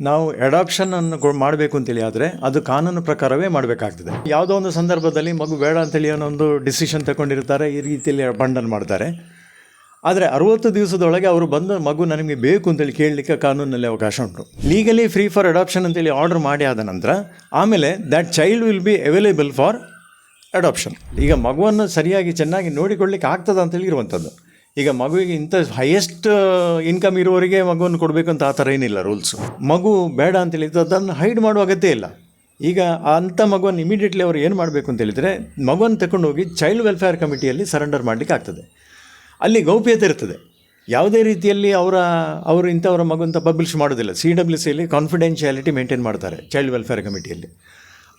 ನಾವು ಅಡಾಪ್ಷನ್ ಅನ್ನು ಮಾಡಬೇಕು ಅಂತೇಳಿ ಆದರೆ ಅದು ಕಾನೂನು ಪ್ರಕಾರವೇ ಮಾಡಬೇಕಾಗ್ತದೆ. ಯಾವುದೋ ಒಂದು ಸಂದರ್ಭದಲ್ಲಿ ಮಗು ಬೇಡ ಅಂತೇಳಿ ಅನ್ನೋ ಒಂದು ಡಿಸಿಷನ್ ತಗೊಂಡಿರ್ತಾರೆ, ಈ ರೀತಿಯಲ್ಲಿ ಬಂಡನ್ ಮಾಡ್ತಾರೆ. ಆದರೆ ಅರುವತ್ತು ದಿವಸದೊಳಗೆ ಅವರು ಬಂದು ಮಗು ನನಗೆ ಬೇಕು ಅಂತೇಳಿ ಕೇಳಲಿಕ್ಕೆ ಕಾನೂನಲ್ಲಿ ಅವಕಾಶ ಉಂಟು. ಲೀಗಲಿ ಫ್ರೀ ಫಾರ್ ಅಡಾಪ್ಷನ್ ಅಂತೇಳಿ ಆರ್ಡರ್ ಮಾಡಿ ಆದ ನಂತರ ಆಮೇಲೆ that child will be available for adoption ಈಗ ಮಗುವನ್ನು ಸರಿಯಾಗಿ ಚೆನ್ನಾಗಿ ನೋಡಿಕೊಳ್ಳಿಕ್ಕೆ ಆಗ್ತದೆ ಅಂತೇಳಿ ಇರುವಂಥದ್ದು ಈಗ ಮಗುವಿಗೆ ಇಂಥ ಹೈಯೆಸ್ಟ್ ಇನ್ಕಮ್ ಇರುವವರಿಗೆ ಮಗುವನ್ನು ಕೊಡಬೇಕು ಅಂತ ಆ ಥರ ಏನಿಲ್ಲ ರೂಲ್ಸು ಮಗು ಬೇಡ ಅಂತ ಹೇಳಿದ್ರೆ ಅದನ್ನು ಹೈಡ್ ಮಾಡುವ ಅಗತ್ಯ ಇಲ್ಲ. ಈಗ ಅಂಥ ಮಗುವನ್ನು ಇಮಿಡಿಯೇಟ್ಲಿ ಅವರು ಏನು ಮಾಡಬೇಕು ಅಂತ ಹೇಳಿದರೆ ಮಗುವನ್ನು ತಗೊಂಡೋಗಿ ಚೈಲ್ಡ್ ವೆಲ್ಫೇರ್ ಕಮಿಟಿಯಲ್ಲಿ ಸರೆಂಡರ್ ಮಾಡಲಿಕ್ಕೆ ಆಗ್ತದೆ. ಅಲ್ಲಿ ಗೌಪ್ಯತೆ ಇರ್ತದೆ. ಯಾವುದೇ ರೀತಿಯಲ್ಲಿ ಅವರ, ಅವರು ಇಂಥವರ ಮಗು ಅಂತ ಪಬ್ಲಿಷ್ ಮಾಡೋದಿಲ್ಲ ಸಿ ಡಬ್ಲ್ಯೂ ಸಿಯಲ್ಲಿ ಕಾನ್ಫಿಡೆನ್ಷಿಯಾಲಿಟಿ ಮೇಂಟೈನ್ ಮಾಡ್ತಾರೆ ಚೈಲ್ಡ್ ವೆಲ್ಫೇರ್ ಕಮಿಟಿಯಲ್ಲಿ.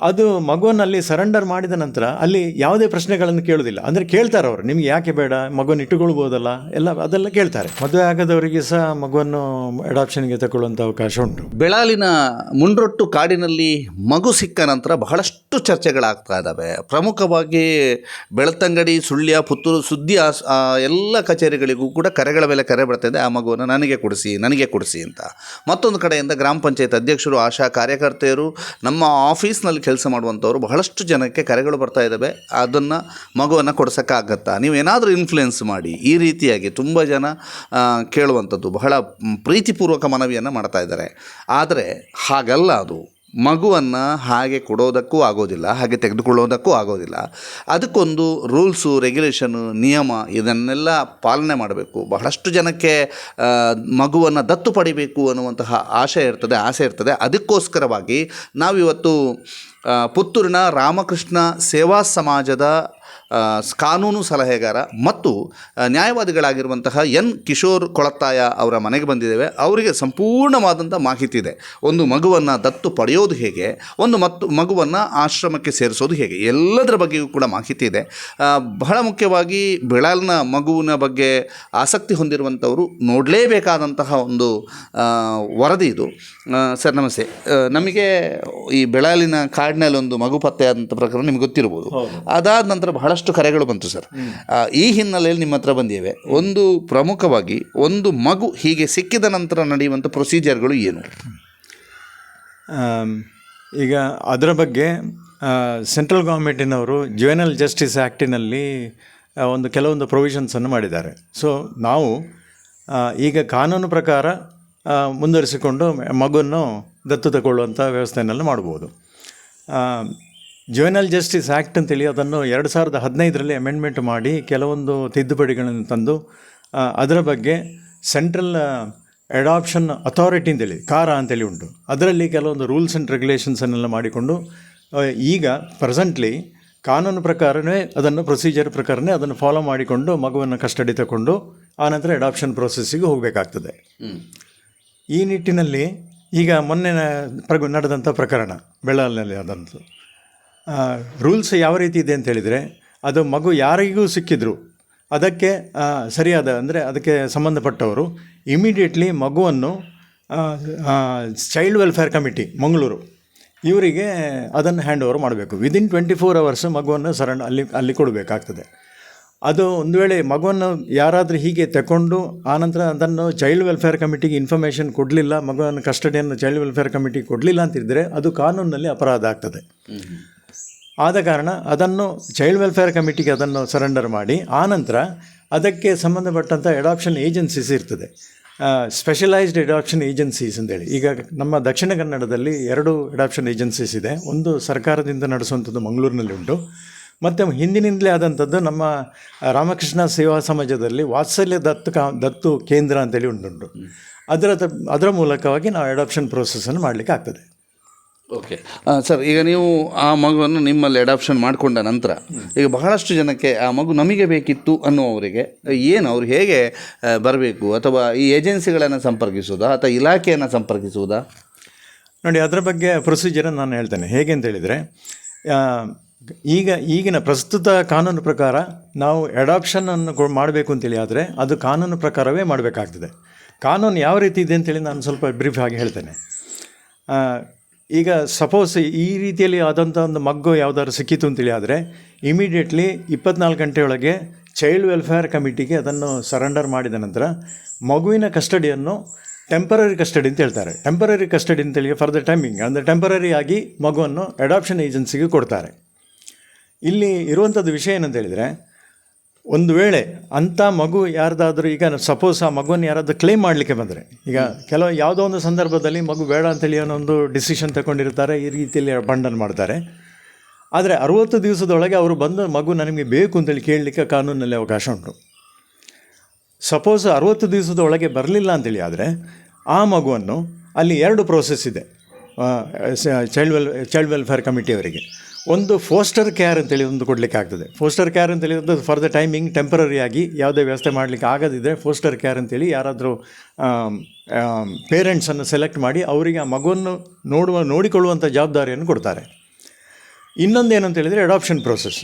ಅದು ಮಗುವನ್ನಲ್ಲಿ ಸರೆಂಡರ್ ಮಾಡಿದ ನಂತರ ಅಲ್ಲಿ ಯಾವುದೇ ಪ್ರಶ್ನೆಗಳನ್ನು ಕೇಳೋದಿಲ್ಲ ಅಂದರೆ ಕೇಳ್ತಾರೆ ಅವರು, ನಿಮ್ಗೆ ಯಾಕೆ ಬೇಡ, ಮಗುವನ್ನು ಇಟ್ಟುಕೊಳ್ಬೋದಲ್ಲ, ಎಲ್ಲ ಅದೆಲ್ಲ ಕೇಳ್ತಾರೆ. ಮದುವೆ ಆಗದವರಿಗೆ ಸಹ ಮಗುವನ್ನು ಅಡಾಪ್ಷನ್ಗೆ ತಗೊಳ್ಳುವಂಥ ಅವಕಾಶ ಉಂಟು. ಬೆಳಾಲಿನ ಮುಂಡ್ರೊಟ್ಟು ಕಾಡಿನಲ್ಲಿ ಮಗು ಸಿಕ್ಕ ನಂತರ ಬಹಳಷ್ಟು ಚರ್ಚೆಗಳಾಗ್ತಾ ಇದ್ದಾವೆ. ಪ್ರಮುಖವಾಗಿ ಬೆಳ್ತಂಗಡಿ, ಸುಳ್ಯ, ಪುತ್ತೂರು ಸುದ್ದಿ ಎಲ್ಲ ಕಚೇರಿಗಳಿಗೂ ಕೂಡ ಕರೆಗಳ ಮೇಲೆ ಕರೆ ಬರ್ತಾ ಇದೆ, ಆ ಮಗುವನ್ನು ನನಗೆ ಕೊಡಿಸಿ ನನಗೆ ಕೊಡಿಸಿ ಅಂತ. ಮತ್ತೊಂದು ಕಡೆಯಿಂದ ಗ್ರಾಮ ಪಂಚಾಯತ್ ಅಧ್ಯಕ್ಷರು, ಆಶಾ ಕಾರ್ಯಕರ್ತೆಯರು ನಮ್ಮ ಆಫೀಸ್ನಲ್ಲಿ ಕೆಲಸ ಮಾಡುವಂಥವ್ರು ಬಹಳಷ್ಟು ಜನಕ್ಕೆ ಕರೆಗಳು ಬರ್ತಾ ಇದ್ದಾವೆ. ಅದನ್ನು ಮಗುವನ್ನು ಕೊಡ್ಸೋಕ್ಕಾಗತ್ತಾ? ನೀವು ಏನಾದರೂ ಇನ್ಫ್ಲುಯೆನ್ಸ್ ಮಾಡಿ, ಈ ರೀತಿಯಾಗಿ ತುಂಬ ಜನ ಕೇಳುವಂಥದ್ದು ಬಹಳ ಪ್ರೀತಿಪೂರ್ವಕ ಮನವಿಯನ್ನು ಮಾಡ್ತಾ ಇದ್ದಾರೆ. ಆದರೆ ಹಾಗಲ್ಲ ಅದು. ಮಗುವನ್ನು ಹಾಗೆ ಕೊಡೋದಕ್ಕೂ ಆಗೋದಿಲ್ಲ, ಹಾಗೆ ತೆಗೆದುಕೊಳ್ಳೋದಕ್ಕೂ ಆಗೋದಿಲ್ಲ. ಅದಕ್ಕೊಂದು ರೂಲ್ಸು ರೆಗ್ಯುಲೇಷನು ನಿಯಮ ಇದನ್ನೆಲ್ಲ ಪಾಲನೆ ಮಾಡಬೇಕು. ಬಹಳಷ್ಟು ಜನಕ್ಕೆ ಮಗುವನ್ನು ದತ್ತು ಪಡಿಬೇಕು ಅನ್ನುವಂತಹ ಆಶೆ ಇರ್ತದೆ, ಆಸೆ ಇರ್ತದೆ. ಅದಕ್ಕೋಸ್ಕರವಾಗಿ ನಾವಿವತ್ತು ಪುತ್ತೂರಿನ ರಾಮಕೃಷ್ಣ ಸೇವಾ ಸಮಾಜದ ಕಾನೂನು ಸಲಹೆಗಾರ ಮತ್ತು ನ್ಯಾಯವಾದಿಗಳಾಗಿರುವಂತಹ ಎನ್. ಕಿಶೋರ್ ಕೊಳತ್ತಾಯ ಅವರ ಮನೆಗೆ ಬಂದಿದ್ದೇವೆ. ಅವರಿಗೆ ಸಂಪೂರ್ಣವಾದಂಥ ಮಾಹಿತಿ ಇದೆ. ಒಂದು ಮಗುವನ್ನು ದತ್ತು ಪಡೆಯೋದು ಹೇಗೆ? ಒಂದು ಮತ್ತು ಮಗುವನ್ನು ಆಶ್ರಮಕ್ಕೆ ಸೇರಿಸೋದು ಹೇಗೆ? ಎಲ್ಲದರ ಬಗ್ಗೆಯೂ ಕೂಡ ಮಾಹಿತಿ ಇದೆ. ಬಹಳ ಮುಖ್ಯವಾಗಿ ಬೆಳಾಲ್ನ ಮಗುವಿನ ಬಗ್ಗೆ ಆಸಕ್ತಿ ಹೊಂದಿರುವಂಥವರು ನೋಡಲೇಬೇಕಾದಂತಹ ಒಂದು ವರದಿ ಇದು. ಸರ್ ನಮಸ್ತೆ. ನಮಗೆ ಈ ಬೆಳಾಲಿನ ಕಾಡಿನಲ್ಲಿ ಒಂದು ಮಗು ಪತ್ತೆಯಾದಂಥ ಪ್ರಕರಣ ನಿಮ್ಗೆ ಗೊತ್ತಿರ್ಬೋದು. ಅದಾದ ನಂತರ ಬಹಳಷ್ಟು ಕರೆಗಳು ಬಂತು ಸರ್. ಈ ಹಿನ್ನೆಲೆಯಲ್ಲಿ ನಿಮ್ಮ ಹತ್ರ ಬಂದಿವೆ. ಒಂದು ಪ್ರಮುಖವಾಗಿ ಒಂದು ಮಗು ಹೀಗೆ ಸಿಕ್ಕಿದ ನಂತರ ನಡೆಯುವಂಥ ಪ್ರೊಸೀಜರ್ಗಳು ಏನು? ಈಗ ಅದರ ಬಗ್ಗೆ ಸೆಂಟ್ರಲ್ ಗೌರ್ಮೆಂಟಿನವರು ಜುವೆನಲ್ ಜಸ್ಟಿಸ್ ಆ್ಯಕ್ಟಿನಲ್ಲಿ ಒಂದು ಕೆಲವೊಂದು ಪ್ರೊವಿಷನ್ಸನ್ನು ಮಾಡಿದ್ದಾರೆ. ಸೊ ನಾವು ಈಗ ಕಾನೂನು ಪ್ರಕಾರ ಮುಂದುವರಿಸಿಕೊಂಡು ಮಗುವನ್ನು ದತ್ತು ತಗೊಳ್ಳುವಂಥ ವ್ಯವಸ್ಥೆಯನ್ನೆಲ್ಲ ಮಾಡ್ಬೋದು. ಜುವೆನಲ್ ಜಸ್ಟಿಸ್ ಆ್ಯಕ್ಟ್ ಅಂತೇಳಿ ಅದನ್ನು ಎರಡು ಸಾವಿರದ ಹದಿನೈದರಲ್ಲಿ ಅಮೆಂಡ್ಮೆಂಟ್ ಮಾಡಿ ಕೆಲವೊಂದು ತಿದ್ದುಪಡಿಗಳನ್ನು ತಂದು ಅದರ ಬಗ್ಗೆ ಸೆಂಟ್ರಲ್ ಅಡಾಪ್ಷನ್ ಅಥಾರಿಟಿ ಅಂತೇಳಿ ಕಾರ ಅಂತೇಳಿ ಉಂಟು. ಅದರಲ್ಲಿ ಕೆಲವೊಂದು ರೂಲ್ಸ್ ಆ್ಯಂಡ್ ರೆಗ್ಯುಲೇಷನ್ಸನ್ನೆಲ್ಲ ಮಾಡಿಕೊಂಡು ಈಗ ಪ್ರೆಸೆಂಟ್ಲಿ ಕಾನೂನು ಪ್ರಕಾರವೇ ಅದನ್ನು ಪ್ರೊಸೀಜರ್ ಪ್ರಕಾರನೇ ಅದನ್ನು ಫಾಲೋ ಮಾಡಿಕೊಂಡು ಮಗುವನ್ನು ಕಸ್ಟಡಿ ತಗೊಂಡು ಆನಂತರ ಅಡಾಪ್ಷನ್ ಪ್ರೊಸೆಸ್ಸಿಗೆ ಹೋಗಬೇಕಾಗ್ತದೆ. ಈ ನಿಟ್ಟಿನಲ್ಲಿ ಈಗ ಮೊನ್ನೆ ಪ್ರಗ ನಡೆದಂಥ ಪ್ರಕರಣ ಬೆಳ್ಳಾಲಿನಲ್ಲಿ ಆದಂಥದ್ದು. ರೂಲ್ಸ್ ಯಾವ ರೀತಿ ಇದೆ ಅಂತ ಹೇಳಿದರೆ, ಅದು ಮಗು ಯಾರಿಗೂ ಸಿಕ್ಕಿದ್ರು, ಅದಕ್ಕೆ ಸರಿಯಾದ, ಅಂದರೆ ಅದಕ್ಕೆ ಸಂಬಂಧಪಟ್ಟವರು ಇಮಿಡಿಯೇಟ್ಲಿ ಮಗುವನ್ನು ಚೈಲ್ಡ್ ವೆಲ್ಫೇರ್ ಕಮಿಟಿ ಮಂಗಳೂರು, ಇವರಿಗೆ ಅದನ್ನು ಹ್ಯಾಂಡ್ ಓವರ್ ಮಾಡಬೇಕು. ವಿದಿನ್ ಟ್ವೆಂಟಿ ಫೋರ್ ಅವರ್ಸ್ ಮಗುವನ್ನು ಸರಣ, ಅಲ್ಲಿ ಅಲ್ಲಿ ಕೊಡಬೇಕಾಗ್ತದೆ. ಅದು ಒಂದು ವೇಳೆ ಮಗುವನ್ನು ಯಾರಾದರೂ ಹೀಗೆ ತಗೊಂಡು ಆನಂತರ ಅದನ್ನು ಚೈಲ್ಡ್ ವೆಲ್ಫೇರ್ ಕಮಿಟಿಗೆ ಇನ್ಫಾರ್ಮೇಷನ್ ಕೊಡಲಿಲ್ಲ, ಮಗುವನ್ನು ಕಸ್ಟಡಿಯನ್ನು ಚೈಲ್ಡ್ ವೆಲ್ಫೇರ್ ಕಮಿಟಿಗೆ ಕೊಡಲಿಲ್ಲ ಅಂತಿದ್ದರೆ ಅದು ಕಾನೂನಿನಲ್ಲಿ ಅಪರಾಧ ಆಗ್ತದೆ. ಆದ ಕಾರಣ ಅದನ್ನು ಚೈಲ್ಡ್ ವೆಲ್ಫೇರ್ ಕಮಿಟಿಗೆ ಅದನ್ನು ಸರೆಂಡರ್ ಮಾಡಿ, ಆನಂತರ ಅದಕ್ಕೆ ಸಂಬಂಧಪಟ್ಟಂಥ ಎಡಾಪ್ಷನ್ ಏಜೆನ್ಸೀಸ್ ಇರ್ತದೆ. ಸ್ಪೆಷಲೈಸ್ಡ್ ಎಡಾಪ್ಷನ್ ಏಜೆನ್ಸೀಸ್ ಅಂತೇಳಿ. ಈಗ ನಮ್ಮ ದಕ್ಷಿಣ ಕನ್ನಡದಲ್ಲಿ ಎರಡು ಎಡಾಪ್ಷನ್ ಏಜೆನ್ಸೀಸ್ ಇದೆ. ಒಂದು ಸರ್ಕಾರದಿಂದ ನಡೆಸುವಂಥದ್ದು ಮಂಗಳೂರಿನಲ್ಲಿ ಉಂಟು. ಮತ್ತು ಹಿಂದಿನಿಂದಲೇ ಆದಂಥದ್ದು ನಮ್ಮ ರಾಮಕೃಷ್ಣ ಸೇವಾ ಸಮಾಜದಲ್ಲಿ ವಾತ್ಸಲ್ಯ ದತ್ತು ಕಾ, ದತ್ತು ಕೇಂದ್ರ ಅಂತೇಳಿ ಉಂಟುಂಟು ಅದರ ಅದರ ಮೂಲಕವಾಗಿ ನಾವು ಎಡಾಪ್ಷನ್ ಪ್ರೋಸೆಸ್ಸನ್ನು ಮಾಡಲಿಕ್ಕೆ ಆಗ್ತದೆ ಓಕೆ ಸರ್, ಈಗ ನೀವು ಆ ಮಗುವನ್ನು ನಿಮ್ಮಲ್ಲಿ ಅಡಾಪ್ಷನ್ ಮಾಡಿಕೊಂಡ ನಂತರ ಈಗ ಬಹಳಷ್ಟು ಜನಕ್ಕೆ ಆ ಮಗು ನಮಗೆ ಬೇಕಿತ್ತು ಅನ್ನುವವರಿಗೆ ಏನು ಅವ್ರು ಹೇಗೆ ಬರಬೇಕು? ಅಥವಾ ಈ ಏಜೆನ್ಸಿಗಳನ್ನು ಸಂಪರ್ಕಿಸುವುದಾ? ಅಥವಾ ಇಲಾಖೆಯನ್ನು ಸಂಪರ್ಕಿಸುವುದಾ? ನೋಡಿ, ಅದರ ಬಗ್ಗೆ ಪ್ರೊಸೀಜರನ್ನು ನಾನು ಹೇಳ್ತೇನೆ. ಹೇಗೆ ಅಂತ ಹೇಳಿದರೆ ಈಗ ಈಗಿನ ಪ್ರಸ್ತುತ ಕಾನೂನು ಪ್ರಕಾರ ನಾವು ಅಡಾಪ್ಷನನ್ನು ಮಾಡಬೇಕು ಅಂತೇಳಿ ಆದರೆ ಅದು ಕಾನೂನು ಪ್ರಕಾರವೇ ಮಾಡಬೇಕಾಗ್ತದೆ. ಕಾನೂನು ಯಾವ ರೀತಿ ಇದೆ ಅಂತೇಳಿ ನಾನು ಸ್ವಲ್ಪ ಬ್ರೀಫ್ ಆಗಿ ಹೇಳ್ತೇನೆ. ಈಗ ಸಪೋಸ್ ಈ ರೀತಿಯಲ್ಲಿ ಆದಂಥ ಒಂದು ಮಗ್ಗು ಯಾವ್ದಾದ್ರು ಸಿಕ್ಕಿತು ಅಂತೇಳಿ ಆದರೆ ಇಮಿಡಿಯೇಟ್ಲಿ ಇಪ್ಪತ್ನಾಲ್ಕು ಗಂಟೆಯೊಳಗೆ ಚೈಲ್ಡ್ ವೆಲ್ಫೇರ್ ಕಮಿಟಿಗೆ ಅದನ್ನು ಸರೆಂಡರ್ ಮಾಡಿದ ನಂತರ ಮಗುವಿನ ಕಸ್ಟಡಿಯನ್ನು ಟೆಂಪರರಿ ಕಸ್ಟಡಿ ಅಂತ ಹೇಳ್ತಾರೆ. ಟೆಂಪರರಿ ಕಸ್ಟಡಿ ಅಂತೇಳಿ ಫಾರ್ ದ ಟೈಮಿಂಗ್ ಅಂದರೆ ಟೆಂಪರರಿ ಆಗಿ ಮಗುವನ್ನು ಅಡಾಪ್ಷನ್ ಏಜೆನ್ಸಿಗೆ ಕೊಡ್ತಾರೆ. ಇಲ್ಲಿ ಇರುವಂಥದ್ದು ವಿಷಯ ಏನಂತ ಹೇಳಿದರೆ ಒಂದು ವೇಳೆ ಅಂಥ ಮಗು ಯಾರ್ದಾದರೂ, ಈಗ ಸಪೋಸ್ ಆ ಮಗುವನ್ನು ಯಾರಾದರೂ ಕ್ಲೇಮ್ ಮಾಡಲಿಕ್ಕೆ ಬಂದರೆ, ಈಗ ಕೆಲವು ಯಾವುದೋ ಒಂದು ಸಂದರ್ಭದಲ್ಲಿ ಮಗು ಬೇಡ ಅಂತೇಳಿ ಒಂದು ಡಿಸಿಷನ್ ತಗೊಂಡಿರ್ತಾರೆ, ಈ ರೀತಿಯಲ್ಲಿ ಬಂಡನ್ ಮಾಡ್ತಾರೆ. ಆದರೆ ಅರುವತ್ತು ದಿವಸದೊಳಗೆ ಅವರು ಬಂದು ಮಗು ನನಗೆ ಬೇಕು ಅಂತೇಳಿ ಕೇಳಲಿಕ್ಕೆ ಕಾನೂನಲ್ಲಿ ಅವಕಾಶ ಉಂಟು. ಸಪೋಸ್ ಅರುವತ್ತು ದಿವಸದ ಒಳಗೆ ಬರಲಿಲ್ಲ ಅಂತೇಳಿ ಆದರೆ, ಆ ಮಗುವನ್ನು ಅಲ್ಲಿ ಎರಡು ಪ್ರೋಸೆಸ್ ಇದೆ ಚೈಲ್ಡ್ ವೆಲ್ ಚೈಲ್ಡ್ ವೆಲ್ಫೇರ್ ಕಮಿಟಿಯವರಿಗೆ ಒಂದು ಫೋಸ್ಟರ್ ಕೇರ್ ಅಂತೇಳಿ ಒಂದು ಕೊಡಲಿಕ್ಕೆ ಆಗ್ತದೆ. ಫೋಸ್ಟರ್ ಕೇರ್ ಅಂತೇಳಿ ಒಂದು ಫಾರ್ ದ ಟೈಮಿಂಗ್ ಟೆಂಪರರಿ ಆಗಿ ಯಾವುದೇ ವ್ಯವಸ್ಥೆ ಮಾಡಲಿಕ್ಕೆ ಆಗದಿದ್ದರೆ ಫೋಸ್ಟರ್ ಕೇರ್ ಅಂತೇಳಿ ಯಾರಾದರೂ ಪೇರೆಂಟ್ಸನ್ನು ಸೆಲೆಕ್ಟ್ ಮಾಡಿ ಅವರಿಗೆ ಆ ಮಗುವನ್ನು ನೋಡುವ ನೋಡಿಕೊಳ್ಳುವಂಥ ಜವಾಬ್ದಾರಿಯನ್ನು ಕೊಡ್ತಾರೆ. ಇನ್ನೊಂದು ಏನಂತ ಹೇಳಿದರೆ ಅಡಾಪ್ಷನ್ ಪ್ರೋಸೆಸ್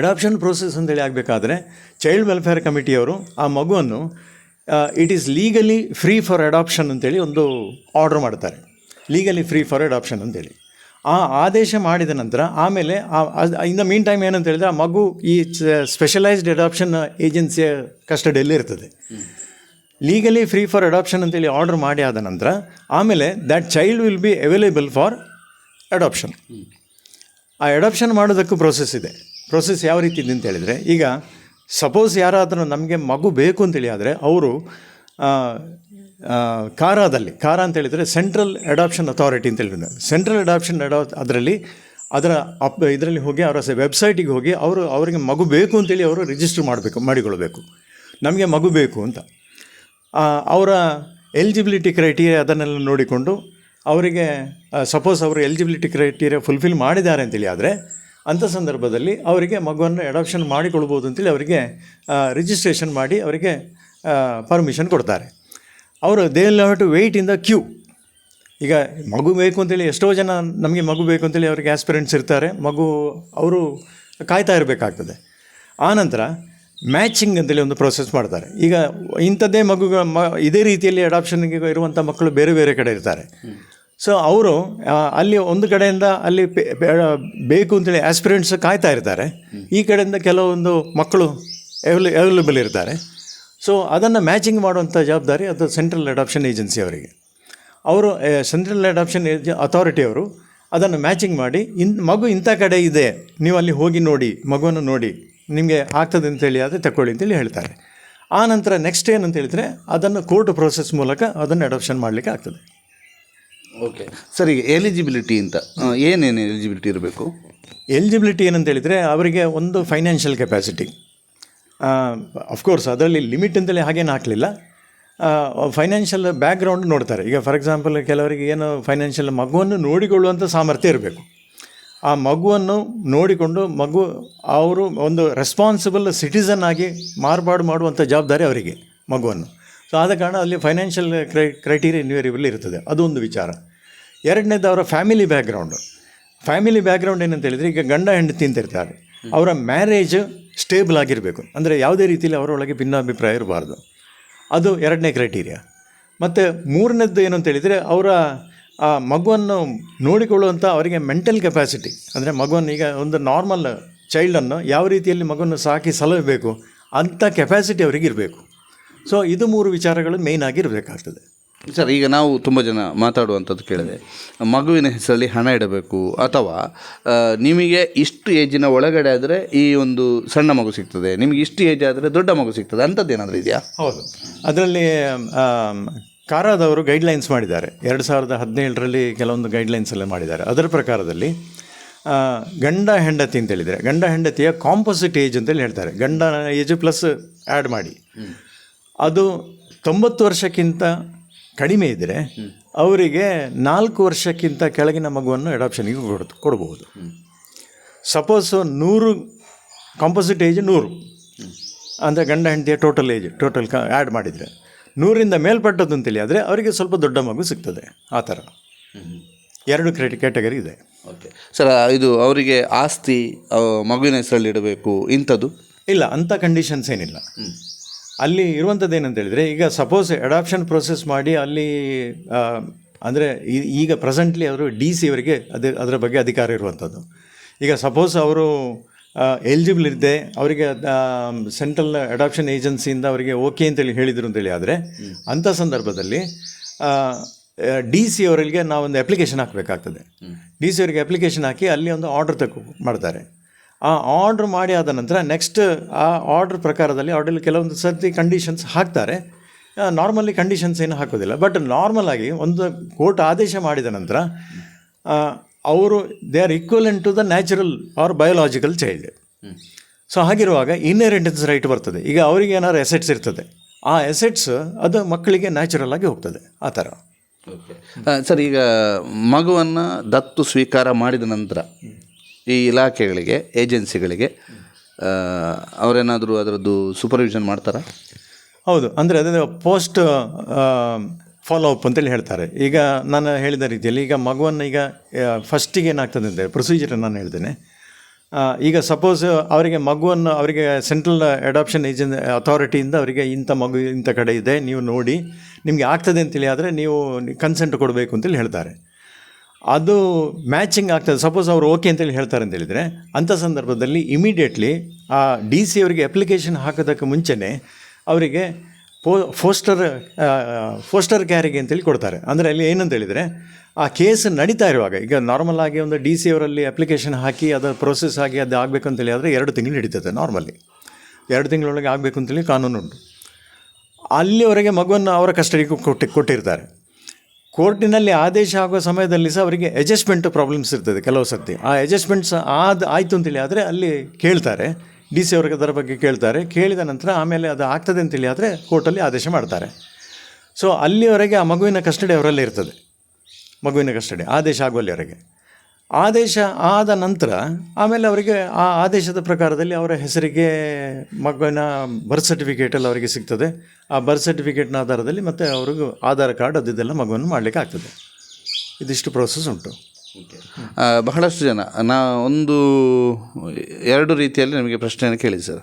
ಅಡಾಪ್ಷನ್ ಪ್ರೋಸೆಸ್ ಅಂತೇಳಿ ಆಗಬೇಕಾದ್ರೆ ಚೈಲ್ಡ್ ವೆಲ್ಫೇರ್ ಕಮಿಟಿಯವರು ಆ ಮಗುವನ್ನು it is legally free for adoption ಅಂತೇಳಿ ಒಂದು ಆರ್ಡರ್ ಮಾಡ್ತಾರೆ. ಲೀಗಲಿ ಫ್ರೀ ಫಾರ್ ಅಡಾಪ್ಷನ್ ಅಂತೇಳಿ ಆ ಆದೇಶ ಮಾಡಿದ ನಂತರ ಆಮೇಲೆ ಇನ್ ಮೀನ್ ಟೈಮ್ ಏನಂತ ಹೇಳಿದ್ರೆ ಆ ಮಗು ಈ ಸ್ಪೆಷಲೈಸ್ಡ್ ಅಡಾಪ್ಷನ್ ಏಜೆನ್ಸಿಯ ಕಸ್ಟಡಿಯಲ್ಲಿ ಇರ್ತದೆ. ಲೀಗಲಿ ಫ್ರೀ ಫಾರ್ ಅಡಾಪ್ಷನ್ ಅಂತೇಳಿ ಆರ್ಡರ್ ಮಾಡಿ ಆದ ನಂತರ ಆಮೇಲೆ that child will be available for adoption ಆ ಅಡಾಪ್ಷನ್ ಮಾಡೋದಕ್ಕೂ ಪ್ರೊಸೆಸ್ ಇದೆ. ಪ್ರೊಸೆಸ್ ಯಾವ ರೀತಿ ಇದೆ ಅಂತ ಹೇಳಿದರೆ ಈಗ ಸಪೋಸ್ ಯಾರಾದರೂ ನಮಗೆ ಮಗು ಬೇಕು ಅಂತೇಳಿ ಆದರೆ ಅವರು ಕಾರಾದಲ್ಲಿ, ಕಾರ ಅಂತ ಹೇಳಿದರೆ ಸೆಂಟ್ರಲ್ ಅಡಾಪ್ಷನ್ ಅಥಾರಿಟಿ ಅಂತ ಹೇಳಿದ್ರೆ. ಸೆಂಟ್ರಲ್ ಅಡಾಪ್ಷನ್ ಅಡಾ ಅದರಲ್ಲಿ ಅದರ ಅಪ್, ಇದರಲ್ಲಿ ಹೋಗಿ ಅವರ ವೆಬ್ಸೈಟಿಗೆ ಹೋಗಿ ಅವರು, ಅವರಿಗೆ ಮಗು ಬೇಕು ಅಂತೇಳಿ ಅವರು ರಿಜಿಸ್ಟರ್ ಮಾಡಬೇಕು, ಮಾಡಿಕೊಳ್ಬೇಕು. ನಮಗೆ ಮಗು ಬೇಕು ಅಂತ. ಅವರ ಎಲಿಜಿಬಿಲಿಟಿ ಕ್ರೈಟೀರಿಯಾ ಅದನ್ನೆಲ್ಲ ನೋಡಿಕೊಂಡು ಅವರಿಗೆ ಸಪೋಸ್ ಅವರು ಎಲಿಜಿಬಿಲಿಟಿ ಕ್ರೈಟೀರಿಯಾ ಫುಲ್ಫಿಲ್ ಮಾಡಿದ್ದಾರೆ ಅಂತೇಳಿ ಆದರೆ ಅಂಥ ಸಂದರ್ಭದಲ್ಲಿ ಅವರಿಗೆ ಮಗುವನ್ನು ಅಡಾಪ್ಷನ್ ಮಾಡಿಕೊಳ್ಬೋದು ಅಂತೇಳಿ ಅವರಿಗೆ ರಿಜಿಸ್ಟ್ರೇಷನ್ ಮಾಡಿ ಅವರಿಗೆ ಪರ್ಮಿಷನ್ ಕೊಡ್ತಾರೆ. ಅವರು they have to wait in the queue ಈಗ ಮಗು ಬೇಕು ಅಂತೇಳಿ ಎಷ್ಟೋ ಜನ ನಮಗೆ ಮಗು ಬೇಕು ಅಂತೇಳಿ ಅವ್ರಿಗೆ ಆ್ಯಸ್ಪಿರೆಂಟ್ಸ್ ಇರ್ತಾರೆ. ಮಗು, ಅವರು ಕಾಯ್ತಾ ಇರಬೇಕಾಗ್ತದೆ. ಆನಂತರ ಮ್ಯಾಚಿಂಗ್ ಅಂತೇಳಿ ಒಂದು ಪ್ರೋಸೆಸ್ ಮಾಡ್ತಾರೆ. ಈಗ ಇಂಥದ್ದೇ ಮಗು ಮ, ಇದೇ ರೀತಿಯಲ್ಲಿ ಅಡಾಪ್ಷನ್ಗೆ ಇರುವಂಥ ಮಕ್ಕಳು ಬೇರೆ ಬೇರೆ ಕಡೆ ಇರ್ತಾರೆ. ಸೊ ಅವರು ಅಲ್ಲಿ ಒಂದು ಕಡೆಯಿಂದ ಅಲ್ಲಿ ಬೇಕು ಅಂತೇಳಿ ಆ್ಯಸ್ಪಿರೆಂಟ್ಸ್ ಕಾಯ್ತಾ ಇರ್ತಾರೆ. ಈ ಕಡೆಯಿಂದ ಕೆಲವೊಂದು ಮಕ್ಕಳು ಅವೈಲ್ ಅವೈಲೇಬಲ್ ಇರ್ತಾರೆ. ಸೊ ಅದನ್ನು ಮ್ಯಾಚಿಂಗ್ ಮಾಡುವಂಥ ಜವಾಬ್ದಾರಿ ಅದು ಸೆಂಟ್ರಲ್ ಅಡಾಪ್ಷನ್ ಏಜೆನ್ಸಿ ಅವರಿಗೆ. ಅವರು ಸೆಂಟ್ರಲ್ ಅಡಾಪ್ಷನ್ ಅಥಾರಿಟಿಯವರು ಅದನ್ನು ಮ್ಯಾಚಿಂಗ್ ಮಾಡಿ ಇನ್ ಮಗು ಇಂಥ ಕಡೆ ಇದೆ ನೀವು ಅಲ್ಲಿ ಹೋಗಿ ನೋಡಿ ಮಗುವನ್ನು ನೋಡಿ ನಿಮಗೆ ಆಗ್ತದೆ ಅಂತೇಳಿ ಆದರೆ ತಗೊಳ್ಳಿ ಅಂತೇಳಿ ಹೇಳ್ತಾರೆ. ಆ ನಂತರ ನೆಕ್ಸ್ಟ್ ಏನಂತ ಹೇಳಿದರೆ ಅದನ್ನು ಕೋರ್ಟ್ ಪ್ರೋಸೆಸ್ ಮೂಲಕ ಅದನ್ನು ಅಡಾಪ್ಷನ್ ಮಾಡಲಿಕ್ಕೆ ಆಗ್ತದೆ. ಓಕೆ ಸರಿ ಈಗ ಎಲಿಜಿಬಿಲಿಟಿ ಅಂತ ಏನೇನು ಎಲಿಜಿಬಿಲಿಟಿ ಇರಬೇಕು? ಎಲಿಜಿಬಿಲಿಟಿ ಏನಂತ ಹೇಳಿದರೆ ಅವರಿಗೆ ಒಂದು ಫೈನಾನ್ಷಿಯಲ್ ಕೆಪಾಸಿಟಿ ಅಫ್ಕೋರ್ಸ್ ಅದರಲ್ಲಿ ಲಿಮಿಟ್ ಅಂತಲೇ ಹಾಗೇನು ಹಾಕಲಿಲ್ಲ. ಫೈನಾನ್ಷಿಯಲ್ ಬ್ಯಾಕ್ಗ್ರೌಂಡ್ ನೋಡ್ತಾರೆ. ಈಗ ಫಾರ್ ಎಕ್ಸಾಂಪಲ್ ಕೆಲವರಿಗೆ ಏನು ಫೈನಾನ್ಷಿಯಲ್ ಮಗುವನ್ನು ನೋಡಿಕೊಳ್ಳುವಂಥ ಸಾಮರ್ಥ್ಯ ಇರಬೇಕು. ಆ ಮಗುವನ್ನು ನೋಡಿಕೊಂಡು ಮಗು, ಅವರು ಒಂದು ರೆಸ್ಪಾನ್ಸಿಬಲ್ ಸಿಟಿಸನ್ ಆಗಿ ಮಾರ್ಪಾಡು ಮಾಡುವಂಥ ಜವಾಬ್ದಾರಿ ಅವರಿಗೆ, ಮಗುವನ್ನು. ಸೊ ಆದ ಕಾರಣ ಅಲ್ಲಿ ಫೈನಾನ್ಷಿಯಲ್ ಕ್ರೈ ಕ್ರೈಟೀರಿಯ ಇನ್ವೇರಿಯಬಲ್ ಇರ್ತದೆ. ಒಂದು ವಿಚಾರ. ಎರಡನೇದು ಅವರ ಫ್ಯಾಮಿಲಿ ಬ್ಯಾಕ್ಗ್ರೌಂಡು ಫ್ಯಾಮಿಲಿ ಬ್ಯಾಕ್ಗ್ರೌಂಡ್ ಏನಂತ ಹೇಳಿದರೆ, ಈಗ ಗಂಡ ಹೆಂಡತಿ ಅಂತ ಅವರ ಮ್ಯಾರೇಜ್ ಸ್ಟೇಬಲ್ ಆಗಿರಬೇಕು. ಅಂದರೆ ಯಾವುದೇ ರೀತಿಯಲ್ಲಿ ಅವರೊಳಗೆ ಭಿನ್ನಾಭಿಪ್ರಾಯ ಇರಬಾರ್ದು. ಅದು ಎರಡನೇ ಕ್ರೈಟೀರಿಯಾ ಮತ್ತು ಮೂರನೇದ್ದು ಏನು ಅಂತ ಹೇಳಿದರೆ, ಅವರ, ಆ ಮಗುವನ್ನು ನೋಡಿಕೊಳ್ಳುವಂಥ ಅವರಿಗೆ ಮೆಂಟಲ್ ಕೆಪಾಸಿಟಿ ಅಂದರೆ ಮಗುವನ್ನು ಈಗ ಒಂದು ನಾರ್ಮಲ್ ಚೈಲ್ಡನ್ನು ಯಾವ ರೀತಿಯಲ್ಲಿ ಮಗುವನ್ನು ಸಾಕಿ ಸಲಹಬೇಕು ಅಂಥ ಕೆಪಾಸಿಟಿ ಅವರಿಗೆ ಇರಬೇಕು. ಸೊ ಇದು ಮೂರು ವಿಚಾರಗಳು ಮೇಯ್ನ್ ಆಗಿ ಇರಬೇಕಾಗ್ತದೆ ಸರ್ ಈಗ ನಾವು ತುಂಬ ಜನ ಮಾತಾಡುವಂಥದ್ದು ಕೇಳಿದೆ. ಮಗುವಿನ ಹೆಸರಲ್ಲಿ ಹಣ ಇಡಬೇಕು ಅಥವಾ ನಿಮಗೆ ಇಷ್ಟು ಏಜಿನ ಒಳಗಡೆ ಆದರೆ ಈ ಒಂದು ಸಣ್ಣ ಮಗು ಸಿಗ್ತದೆ ನಿಮಗೆ ಇಷ್ಟು ಏಜ್ ಆದರೆ ದೊಡ್ಡ ಮಗು ಸಿಗ್ತದೆ ಅಂಥದ್ದು ಏನಾದರೂ ಇದೆಯಾ? ಹೌದು. ಅದರಲ್ಲಿ ಕಾರಾದವರು ಗೈಡ್ಲೈನ್ಸ್ ಮಾಡಿದ್ದಾರೆ. ಎರಡು ಸಾವಿರದ ಹದಿನೇಳರಲ್ಲಿ ಕೆಲವೊಂದು ಗೈಡ್ಲೈನ್ಸ್ ಎಲ್ಲ ಮಾಡಿದ್ದಾರೆ. ಅದರ ಪ್ರಕಾರದಲ್ಲಿ ಗಂಡ ಹೆಂಡತಿ ಅಂತ ಹೇಳಿದರೆ ಗಂಡ ಹೆಂಡತಿಯ ಕಾಂಪೋಸಿಟ್ ಏಜ್ ಅಂತೇಳಿ ಹೇಳ್ತಾರೆ. ಗಂಡ ಏಜ್ ಪ್ಲಸ್ ಆ್ಯಡ್ ಮಾಡಿ. ಅದು ತೊಂಬತ್ತು ವರ್ಷಕ್ಕಿಂತ ಕಡಿಮೆ ಇದ್ದರೆ ಅವರಿಗೆ ನಾಲ್ಕು ವರ್ಷಕ್ಕಿಂತ ಕೆಳಗಿನ ಮಗುವನ್ನು ಅಡಾಪ್ಷನಿಗೆ ಕೊಡ್ ಕೊಡ್ಬೋದು. ಸಪೋಸ್ ನೂರು ಕಾಂಪೋಸಿಟ್ ಏಜ್ ನೂರು. ಅಂದರೆ ಗಂಡ ಹೆಂಡತಿಯ ಟೋಟಲ್ ಏಜ್ ಟೋಟಲ್ ಕ ಆ್ಯಡ್ ಮಾಡಿದರೆ. ನೂರಿಂದ ಮೇಲ್ಪಟ್ಟದ್ದು ಅಂತೇಳಿ ಆದರೆ ಅವರಿಗೆ ಸ್ವಲ್ಪ ದೊಡ್ಡ ಮಗು ಸಿಗ್ತದೆ ಆ ಥರ. ಎರಡು ಕ್ರೆಟಿ ಕ್ಯಾಟಗರಿ ಇದೆ. ಓಕೆ ಸರ್ ಇದು ಅವರಿಗೆ ಆಸ್ತಿ ಮಗುವಿನ ಹೆಸರಲ್ಲಿ ಇಡಬೇಕು ಇಂಥದ್ದು? ಇಲ್ಲ ಅಂಥ ಕಂಡೀಷನ್ಸ್ ಏನಿಲ್ಲ. ಅಲ್ಲಿ ಇರುವಂಥದ್ದು ಏನಂತ ಹೇಳಿದರೆ ಈಗ ಸಪೋಸ್ ಅಡಾಪ್ಷನ್ ಪ್ರೊಸೆಸ್ ಮಾಡಿ ಅಲ್ಲಿ ಅಂದರೆ ಈಗ ಪ್ರೆಸೆಂಟ್ಲಿ ಅವರು ಡಿ ಸಿ ಅವರಿಗೆ ಅದೇ ಅದರ ಬಗ್ಗೆ ಅಧಿಕಾರ ಇರುವಂಥದ್ದು ಈಗ ಸಪೋಸ್ ಅವರು ಎಲಿಜಿಬಲ್ ಇದ್ದೆ ಅವರಿಗೆ ಸೆಂಟ್ರಲ್ ಅಡಾಪ್ಷನ್ ಏಜೆನ್ಸಿಯಿಂದ ಅವರಿಗೆ ಓಕೆ ಅಂತೇಳಿ ಹೇಳಿದರು ಅಂತೇಳಿ ಆದರೆ ಅಂಥ ಸಂದರ್ಭದಲ್ಲಿ ಡಿ ಸಿ ಅವರಿಗೆ ನಾವೊಂದು ಅಪ್ಲಿಕೇಶನ್ ಹಾಕಬೇಕಾಗ್ತದೆ. ಡಿ ಸಿ ಅವರಿಗೆ ಅಪ್ಲಿಕೇಶನ್ ಹಾಕಿ ಅಲ್ಲಿ ಒಂದು ಆರ್ಡರ್ ತಗೋ ಮಾಡ್ತಾರೆ. ಆ ಆರ್ಡ್ರ್ ಮಾಡಿ ಆದ ನಂತರ ನೆಕ್ಸ್ಟ್ ಆ ಆರ್ಡ್ರ್ ಪ್ರಕಾರದಲ್ಲಿ ಆರ್ಡರ್ ಕೆಲವೊಂದು ಸರ್ತಿ ಕಂಡೀಷನ್ಸ್ ಹಾಕ್ತಾರೆ. ನಾರ್ಮಲಿ ಕಂಡೀಷನ್ಸ್ ಏನು ಹಾಕೋದಿಲ್ಲ. ಬಟ್ ನಾರ್ಮಲ್ ಆಗಿ ಒಂದು ಕೋರ್ಟ್ ಆದೇಶ ಮಾಡಿದ ನಂತರ ಅವರು they are equivalent to the natural or biological child so ಹಾಗಿರುವಾಗ ಇನ್ಹೆರಿಟೆನ್ಸ್ ರೈಟ್ ಬರ್ತದೆ. ಈಗ ಅವರಿಗೆ ಏನಾದ್ರು ಎಸೆಟ್ಸ್ ಇರ್ತದೆ. ಆ ಎಸೆಟ್ಸ್ ಅದು ಮಕ್ಕಳಿಗೆ ನ್ಯಾಚುರಲ್ ಆಗಿ ಹೋಗ್ತದೆ. ಆ ಥರ. ಸರ್, ಈಗ ಮಗುವನ್ನು ದತ್ತು ಸ್ವೀಕಾರ ಮಾಡಿದ ನಂತರ ಈ ಇಲಾಖೆಗಳಿಗೆ, ಏಜೆನ್ಸಿಗಳಿಗೆ ಅವರೇನಾದರೂ ಅದರದ್ದು ಸೂಪರ್ವಿಷನ್ ಮಾಡ್ತಾರಾ? ಹೌದು, ಅಂದರೆ ಅದೇ ಪೋಸ್ಟ್ ಫಾಲೋ ಅಪ್ ಅಂತೇಳಿ ಹೇಳ್ತಾರೆ. ಈಗ ನಾನು ಹೇಳಿದ ರೀತಿಯಲ್ಲಿ ಈಗ ಮಗುವನ್ನು ಈಗ ಫಸ್ಟಿಗೆ ಏನಾಗ್ತದೆ ಅಂದರೆ ಪ್ರೊಸೀಜರ್ ನಾನು ಹೇಳ್ತೇನೆ. ಈಗ ಸಪೋಸ್ ಅವರಿಗೆ ಮಗುವನ್ನು ಅವರಿಗೆ ಸೆಂಟ್ರಲ್ ಅಡಾಪ್ಷನ್ ಏಜೆನ್ ಅಥಾರಿಟಿಯಿಂದ ಅವರಿಗೆ ಇಂಥ ಮಗು ಇಂಥ ಕಡೆ ಇದೆ, ನೀವು ನೋಡಿ, ನಿಮಗೆ ಆಗ್ತದೆ ಅಂತೇಳಿ ಆದರೆ ನೀವು ಕನ್ಸೆಂಟ್ ಕೊಡಬೇಕು ಅಂತೇಳಿ ಹೇಳ್ತಾರೆ. ಅದು ಮ್ಯಾಚಿಂಗ್ ಆಗ್ತದೆ. ಸಪೋಸ್ ಅವರು ಓಕೆ ಅಂತೇಳಿ ಹೇಳ್ತಾರೆ ಅಂತ ಹೇಳಿದರೆ ಅಂಥ ಸಂದರ್ಭದಲ್ಲಿ ಇಮಿಡಿಯೇಟ್ಲಿ ಆ ಡಿ ಸಿ ಅವರಿಗೆ ಅಪ್ಲಿಕೇಶನ್ ಹಾಕೋದಕ್ಕೆ ಮುಂಚೆನೇ ಅವರಿಗೆ ಪೋ ಫೋಸ್ಟರ್ ಫೋಸ್ಟರ್ ಕ್ಯಾರಿಗೆ ಅಂತೇಳಿ ಕೊಡ್ತಾರೆ. ಅಂದರೆ ಅಲ್ಲಿ ಏನಂತ ಹೇಳಿದರೆ, ಆ ಕೇಸ್ ನಡೀತಾ ಇರುವಾಗ, ಈಗ ನಾರ್ಮಲ್ ಆಗಿ ಒಂದು ಡಿ ಸಿ ಅವರಲ್ಲಿ ಅಪ್ಲಿಕೇಶನ್ ಹಾಕಿ, ಅದರ ಪ್ರೊಸೆಸ್ ಆಗಿ ಅದು ಆಗಬೇಕು ಅಂತೇಳಿ ಆದರೆ ಎರಡು ತಿಂಗಳು ನಡೀತದೆ ನಾರ್ಮಲಿ ಎರಡು ತಿಂಗಳೊಳಗೆ ಆಗಬೇಕು ಅಂತೇಳಿ ಕಾನೂನುಂಟು. ಅಲ್ಲಿವರೆಗೆ ಮಗುವನ್ನು ಅವರ ಕಸ್ಟಡಿಗೆ ಕೊಟ್ಟು, ಕೊಟ್ಟಿರ್ತಾರೆ. ಕೋರ್ಟಿನಲ್ಲಿ ಆದೇಶ ಆಗುವ ಸಮಯದಲ್ಲಿ ಸಹ ಅವರಿಗೆ ಅಡ್ಜಸ್ಟ್ಮೆಂಟ್ ಪ್ರಾಬ್ಲಮ್ಸ್ ಇರ್ತದೆ ಕೆಲವು ಸರ್ತಿ. ಆ ಅಡ್ಜಸ್ಟ್ಮೆಂಟ್ಸ್ ಆದ ಆಯಿತು ಅಂತೇಳಿ ಆದರೆ ಅಲ್ಲಿ ಕೇಳ್ತಾರೆ ಡಿ ಸಿ ಅವ್ರಿಗೆ ಅದರ ಬಗ್ಗೆ ಕೇಳ್ತಾರೆ, ಕೇಳಿದ ನಂತರ ಆಮೇಲೆ ಅದು ಆಗ್ತದೆ ಅಂತೇಳಿ ಆದರೆ ಕೋರ್ಟಲ್ಲಿ ಆದೇಶ ಮಾಡ್ತಾರೆ. ಸೊ ಅಲ್ಲಿವರೆಗೆ ಆ ಮಗುವಿನ ಕಸ್ಟಡಿ ಅವರಲ್ಲೇ ಇರ್ತದೆ. ಮಗುವಿನ ಕಸ್ಟಡಿ ಆದೇಶ ಆಗುವಲ್ಲಿವರೆಗೆ ಆದೇಶ ಆದ ನಂತರ ಆಮೇಲೆ ಅವರಿಗೆ ಆ ಆದೇಶದ ಪ್ರಕಾರದಲ್ಲಿ ಅವರ ಹೆಸರಿಗೆ ಮಗುವಿನ ಬರ್ತ್ ಸರ್ಟಿಫಿಕೇಟಲ್ಲಿ ಅವರಿಗೆ ಸಿಗ್ತದೆ. ಆ ಬರ್ತ್ ಸರ್ಟಿಫಿಕೇಟ್ನ ಆಧಾರದಲ್ಲಿ ಮತ್ತು ಅವ್ರಿಗೂ ಆಧಾರ್ ಕಾರ್ಡ್ ಅದಿದ್ದೆಲ್ಲ ಮಗುವನ್ನು ಮಾಡಲಿಕ್ಕೆ ಆಗ್ತದೆ. ಇದಿಷ್ಟು ಪ್ರೋಸೆಸ್ ಉಂಟು. ಬಹಳಷ್ಟು ಜನ. ನಾ ಒಂದು ಎರಡು ರೀತಿಯಲ್ಲಿ ನಮಗೆ ಪ್ರಶ್ನೆಯನ್ನು ಕೇಳಿ ಸರ್.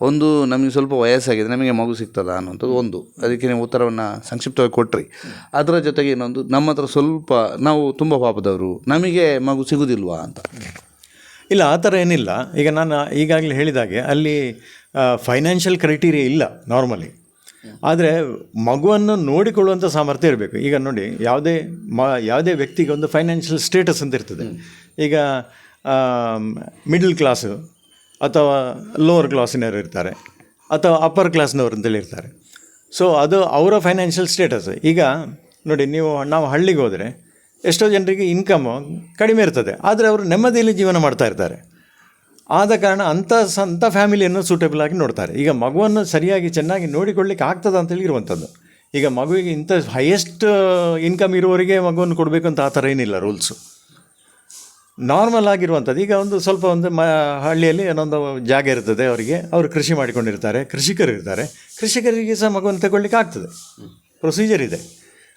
ಒಂದು ನಮಗೆ ಸ್ವಲ್ಪ ವಯಸ್ಸಾಗಿದೆ ನಮಗೆ ಮಗು ಸಿಗ್ತದ ಅನ್ನೋಂಥದ್ದು ಒಂದು. ಅದಕ್ಕೆ ನೀವು ಉತ್ತರವನ್ನು ಸಂಕ್ಷಿಪ್ತವಾಗಿ ಕೊಟ್ರಿ. ಅದರ ಜೊತೆಗೆ ಇನ್ನೊಂದು ನಮ್ಮ ಹತ್ರ ಸ್ವಲ್ಪ ನಾವು ತುಂಬ ಪಾಪದವರು. ನಮಗೆ ಮಗು ಸಿಗುವುದಿಲ್ವಾ ಅಂತ. ಇಲ್ಲ ಆ ಥರ ಏನಿಲ್ಲ. ಈಗ ನಾನು ಈಗಾಗಲೇ ಹೇಳಿದಾಗೆ ಅಲ್ಲಿ ಫೈನಾನ್ಷಿಯಲ್ ಕ್ರೈಟೀರಿಯಾ ಇಲ್ಲ ನಾರ್ಮಲಿ ಆದರೆ ಮಗುವನ್ನು ನೋಡಿಕೊಳ್ಳುವಂಥ ಸಾಮರ್ಥ್ಯ ಇರಬೇಕು. ಈಗ ನೋಡಿ, ಯಾವುದೇ ಮ, ಯಾವುದೇ ವ್ಯಕ್ತಿಗೆ ಒಂದು ಫೈನಾನ್ಷಿಯಲ್ ಸ್ಟೇಟಸ್ ಅಂತ ಇರ್ತದೆ. ಈಗ ಮಿಡಲ್ ಕ್ಲಾಸು ಅಥವಾ ಲೋವರ್ ಕ್ಲಾಸಿನವರು ಇರ್ತಾರೆ, ಅಥವಾ ಅಪ್ಪರ್ ಕ್ಲಾಸ್ನವರು ಅಂತೇಳಿ ಇರ್ತಾರೆ. ಸೊ ಅದು ಅವರ ಫೈನಾನ್ಷಿಯಲ್ ಸ್ಟೇಟಸ್ ಈಗ ನೋಡಿ, ನೀವು ನಾವು ಹಳ್ಳಿಗೆ ಹೋದರೆ ಎಷ್ಟೋ ಜನರಿಗೆ ಇನ್ಕಮ್ ಕಡಿಮೆ ಇರ್ತದೆ. ಆದರೆ ಅವರು ನೆಮ್ಮದಿಯಲ್ಲಿ ಜೀವನ ಮಾಡ್ತಾ ಇರ್ತಾರೆ. ಆದ ಕಾರಣ ಅಂಥ ಅಂಥ ಫ್ಯಾಮಿಲಿಯನ್ನು ಸೂಟೇಬಲ್ ಆಗಿ ನೋಡ್ತಾರೆ. ಈಗ ಮಗುವನ್ನು ಸರಿಯಾಗಿ ಚೆನ್ನಾಗಿ ನೋಡಿಕೊಳ್ಳಿಕ್ಕೆ ಆಗ್ತದೆ ಅಂತೇಳಿ ಇರುವಂಥದ್ದು ಈಗ ಮಗುವಿಗೆ ಇಂಥ ಹೈಯೆಸ್ಟ್ ಇನ್ಕಮ್ ಇರುವವರಿಗೆ ಮಗುವನ್ನು ಕೊಡಬೇಕು ಅಂತ ಆ ಥರ ಏನಿಲ್ಲ ರೂಲ್ಸು ನಾರ್ಮಲ್ ಆಗಿರುವಂಥದ್ದು. ಈಗ ಒಂದು ಸ್ವಲ್ಪ ಒಂದು ಮ, ಹಳ್ಳಿಯಲ್ಲಿ ಏನೊಂದು ಜಾಗ ಇರ್ತದೆ ಅವರಿಗೆ. ಅವರು ಕೃಷಿ ಮಾಡಿಕೊಂಡಿರ್ತಾರೆ. ಕೃಷಿಕರು ಇರ್ತಾರೆ. ಕೃಷಿಕರಿಗೆ ಸಹ ಮಗುವನ್ನು ತಗೊಳ್ಳಿಕ್ಕೆ ಆಗ್ತದೆ. ಪ್ರೊಸೀಜರ್ ಇದೆ.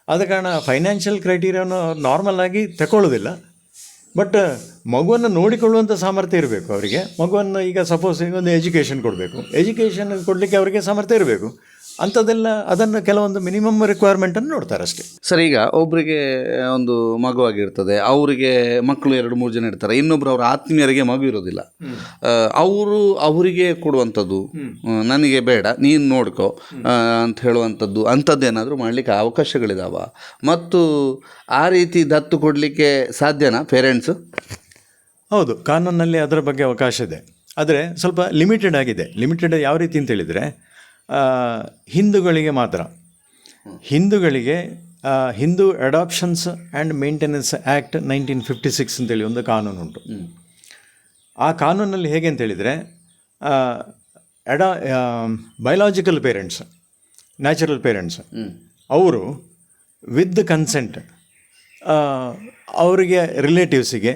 ಆದ ಕಾರಣ ಫೈನಾನ್ಷಿಯಲ್ ಕ್ರೈಟೀರಿಯಾವನ್ನು ನಾರ್ಮಲ್ ಆಗಿ ತಗೊಳ್ಳೋದಿಲ್ಲ ಬಟ್ ಮಗುವನ್ನು ನೋಡಿಕೊಳ್ಳುವಂಥ ಸಾಮರ್ಥ್ಯ ಇರಬೇಕು ಅವರಿಗೆ. ಮಗುವನ್ನು ಈಗ ಸಪೋಸ್ ಈಗ ಒಂದು ಎಜುಕೇಷನ್ ಕೊಡಬೇಕು. ಎಜುಕೇಷನ್ ಕೊಡಲಿಕ್ಕೆ ಅವರಿಗೆ ಸಾಮರ್ಥ್ಯ ಇರಬೇಕು. ಅಂಥದ್ದೆಲ್ಲ ಅದನ್ನು ಕೆಲವೊಂದು ಮಿನಿಮಮ್ ರಿಕ್ವೈರ್ಮೆಂಟನ್ನು ನೋಡ್ತಾರೆ ಅಷ್ಟೇ. ಸರ್ ಈಗ ಒಬ್ಬರಿಗೆ ಒಂದು ಮಗುವಾಗಿರ್ತದೆ ಅವರಿಗೆ ಮಕ್ಕಳು ಎರಡು ಮೂರು ಜನ ಇರ್ತಾರೆ ಇನ್ನೊಬ್ರು ಅವರ ಆತ್ಮೀಯರಿಗೆ ಮಗು ಇರೋದಿಲ್ಲ. ಅವರು ಅವರಿಗೆ ಕೊಡುವಂಥದ್ದು ನನಗೆ ಬೇಡ ನೀನು ನೋಡ್ಕೊ ಅಂತ ಹೇಳುವಂಥದ್ದು ಅಂಥದ್ದೇನಾದರೂ ಮಾಡಲಿಕ್ಕೆ ಅವಕಾಶಗಳಿದಾವ. ಮತ್ತು ಆ ರೀತಿ ದತ್ತು ಕೊಡಲಿಕ್ಕೆ ಸಾಧ್ಯನಾ ಪೇರೆಂಟ್ಸು ಹೌದು ಕಾನೂನಲ್ಲಿ ಅದರ ಬಗ್ಗೆ ಅವಕಾಶ ಇದೆ. ಆದರೆ ಸ್ವಲ್ಪ ಲಿಮಿಟೆಡ್ ಆಗಿದೆ. ಲಿಮಿಟೆಡ್ ಯಾವ ರೀತಿ ಅಂತ ಹೇಳಿದರೆ ಹಿಂದೂಗಳಿಗೆ ಮಾತ್ರ. ಹಿಂದೂಗಳಿಗೆ Hindu adoptions and maintenance act nineteen fifty six ಅಂತೇಳಿ ಒಂದು ಕಾನೂನು ಉಂಟು ಆ ಕಾನೂನಲ್ಲಿ ಹೇಗೆ ಅಂತೇಳಿದರೆ ಅಡಾ ಬಯೋಲಾಜಿಕಲ್ ಪೇರೆಂಟ್ಸ್ ನ್ಯಾಚುರಲ್ ಪೇರೆಂಟ್ಸ್ ಅವರು ವಿತ್ ಕನ್ಸೆಂಟ್ ಅವರಿಗೆ ರಿಲೇಟಿವ್ಸಿಗೆ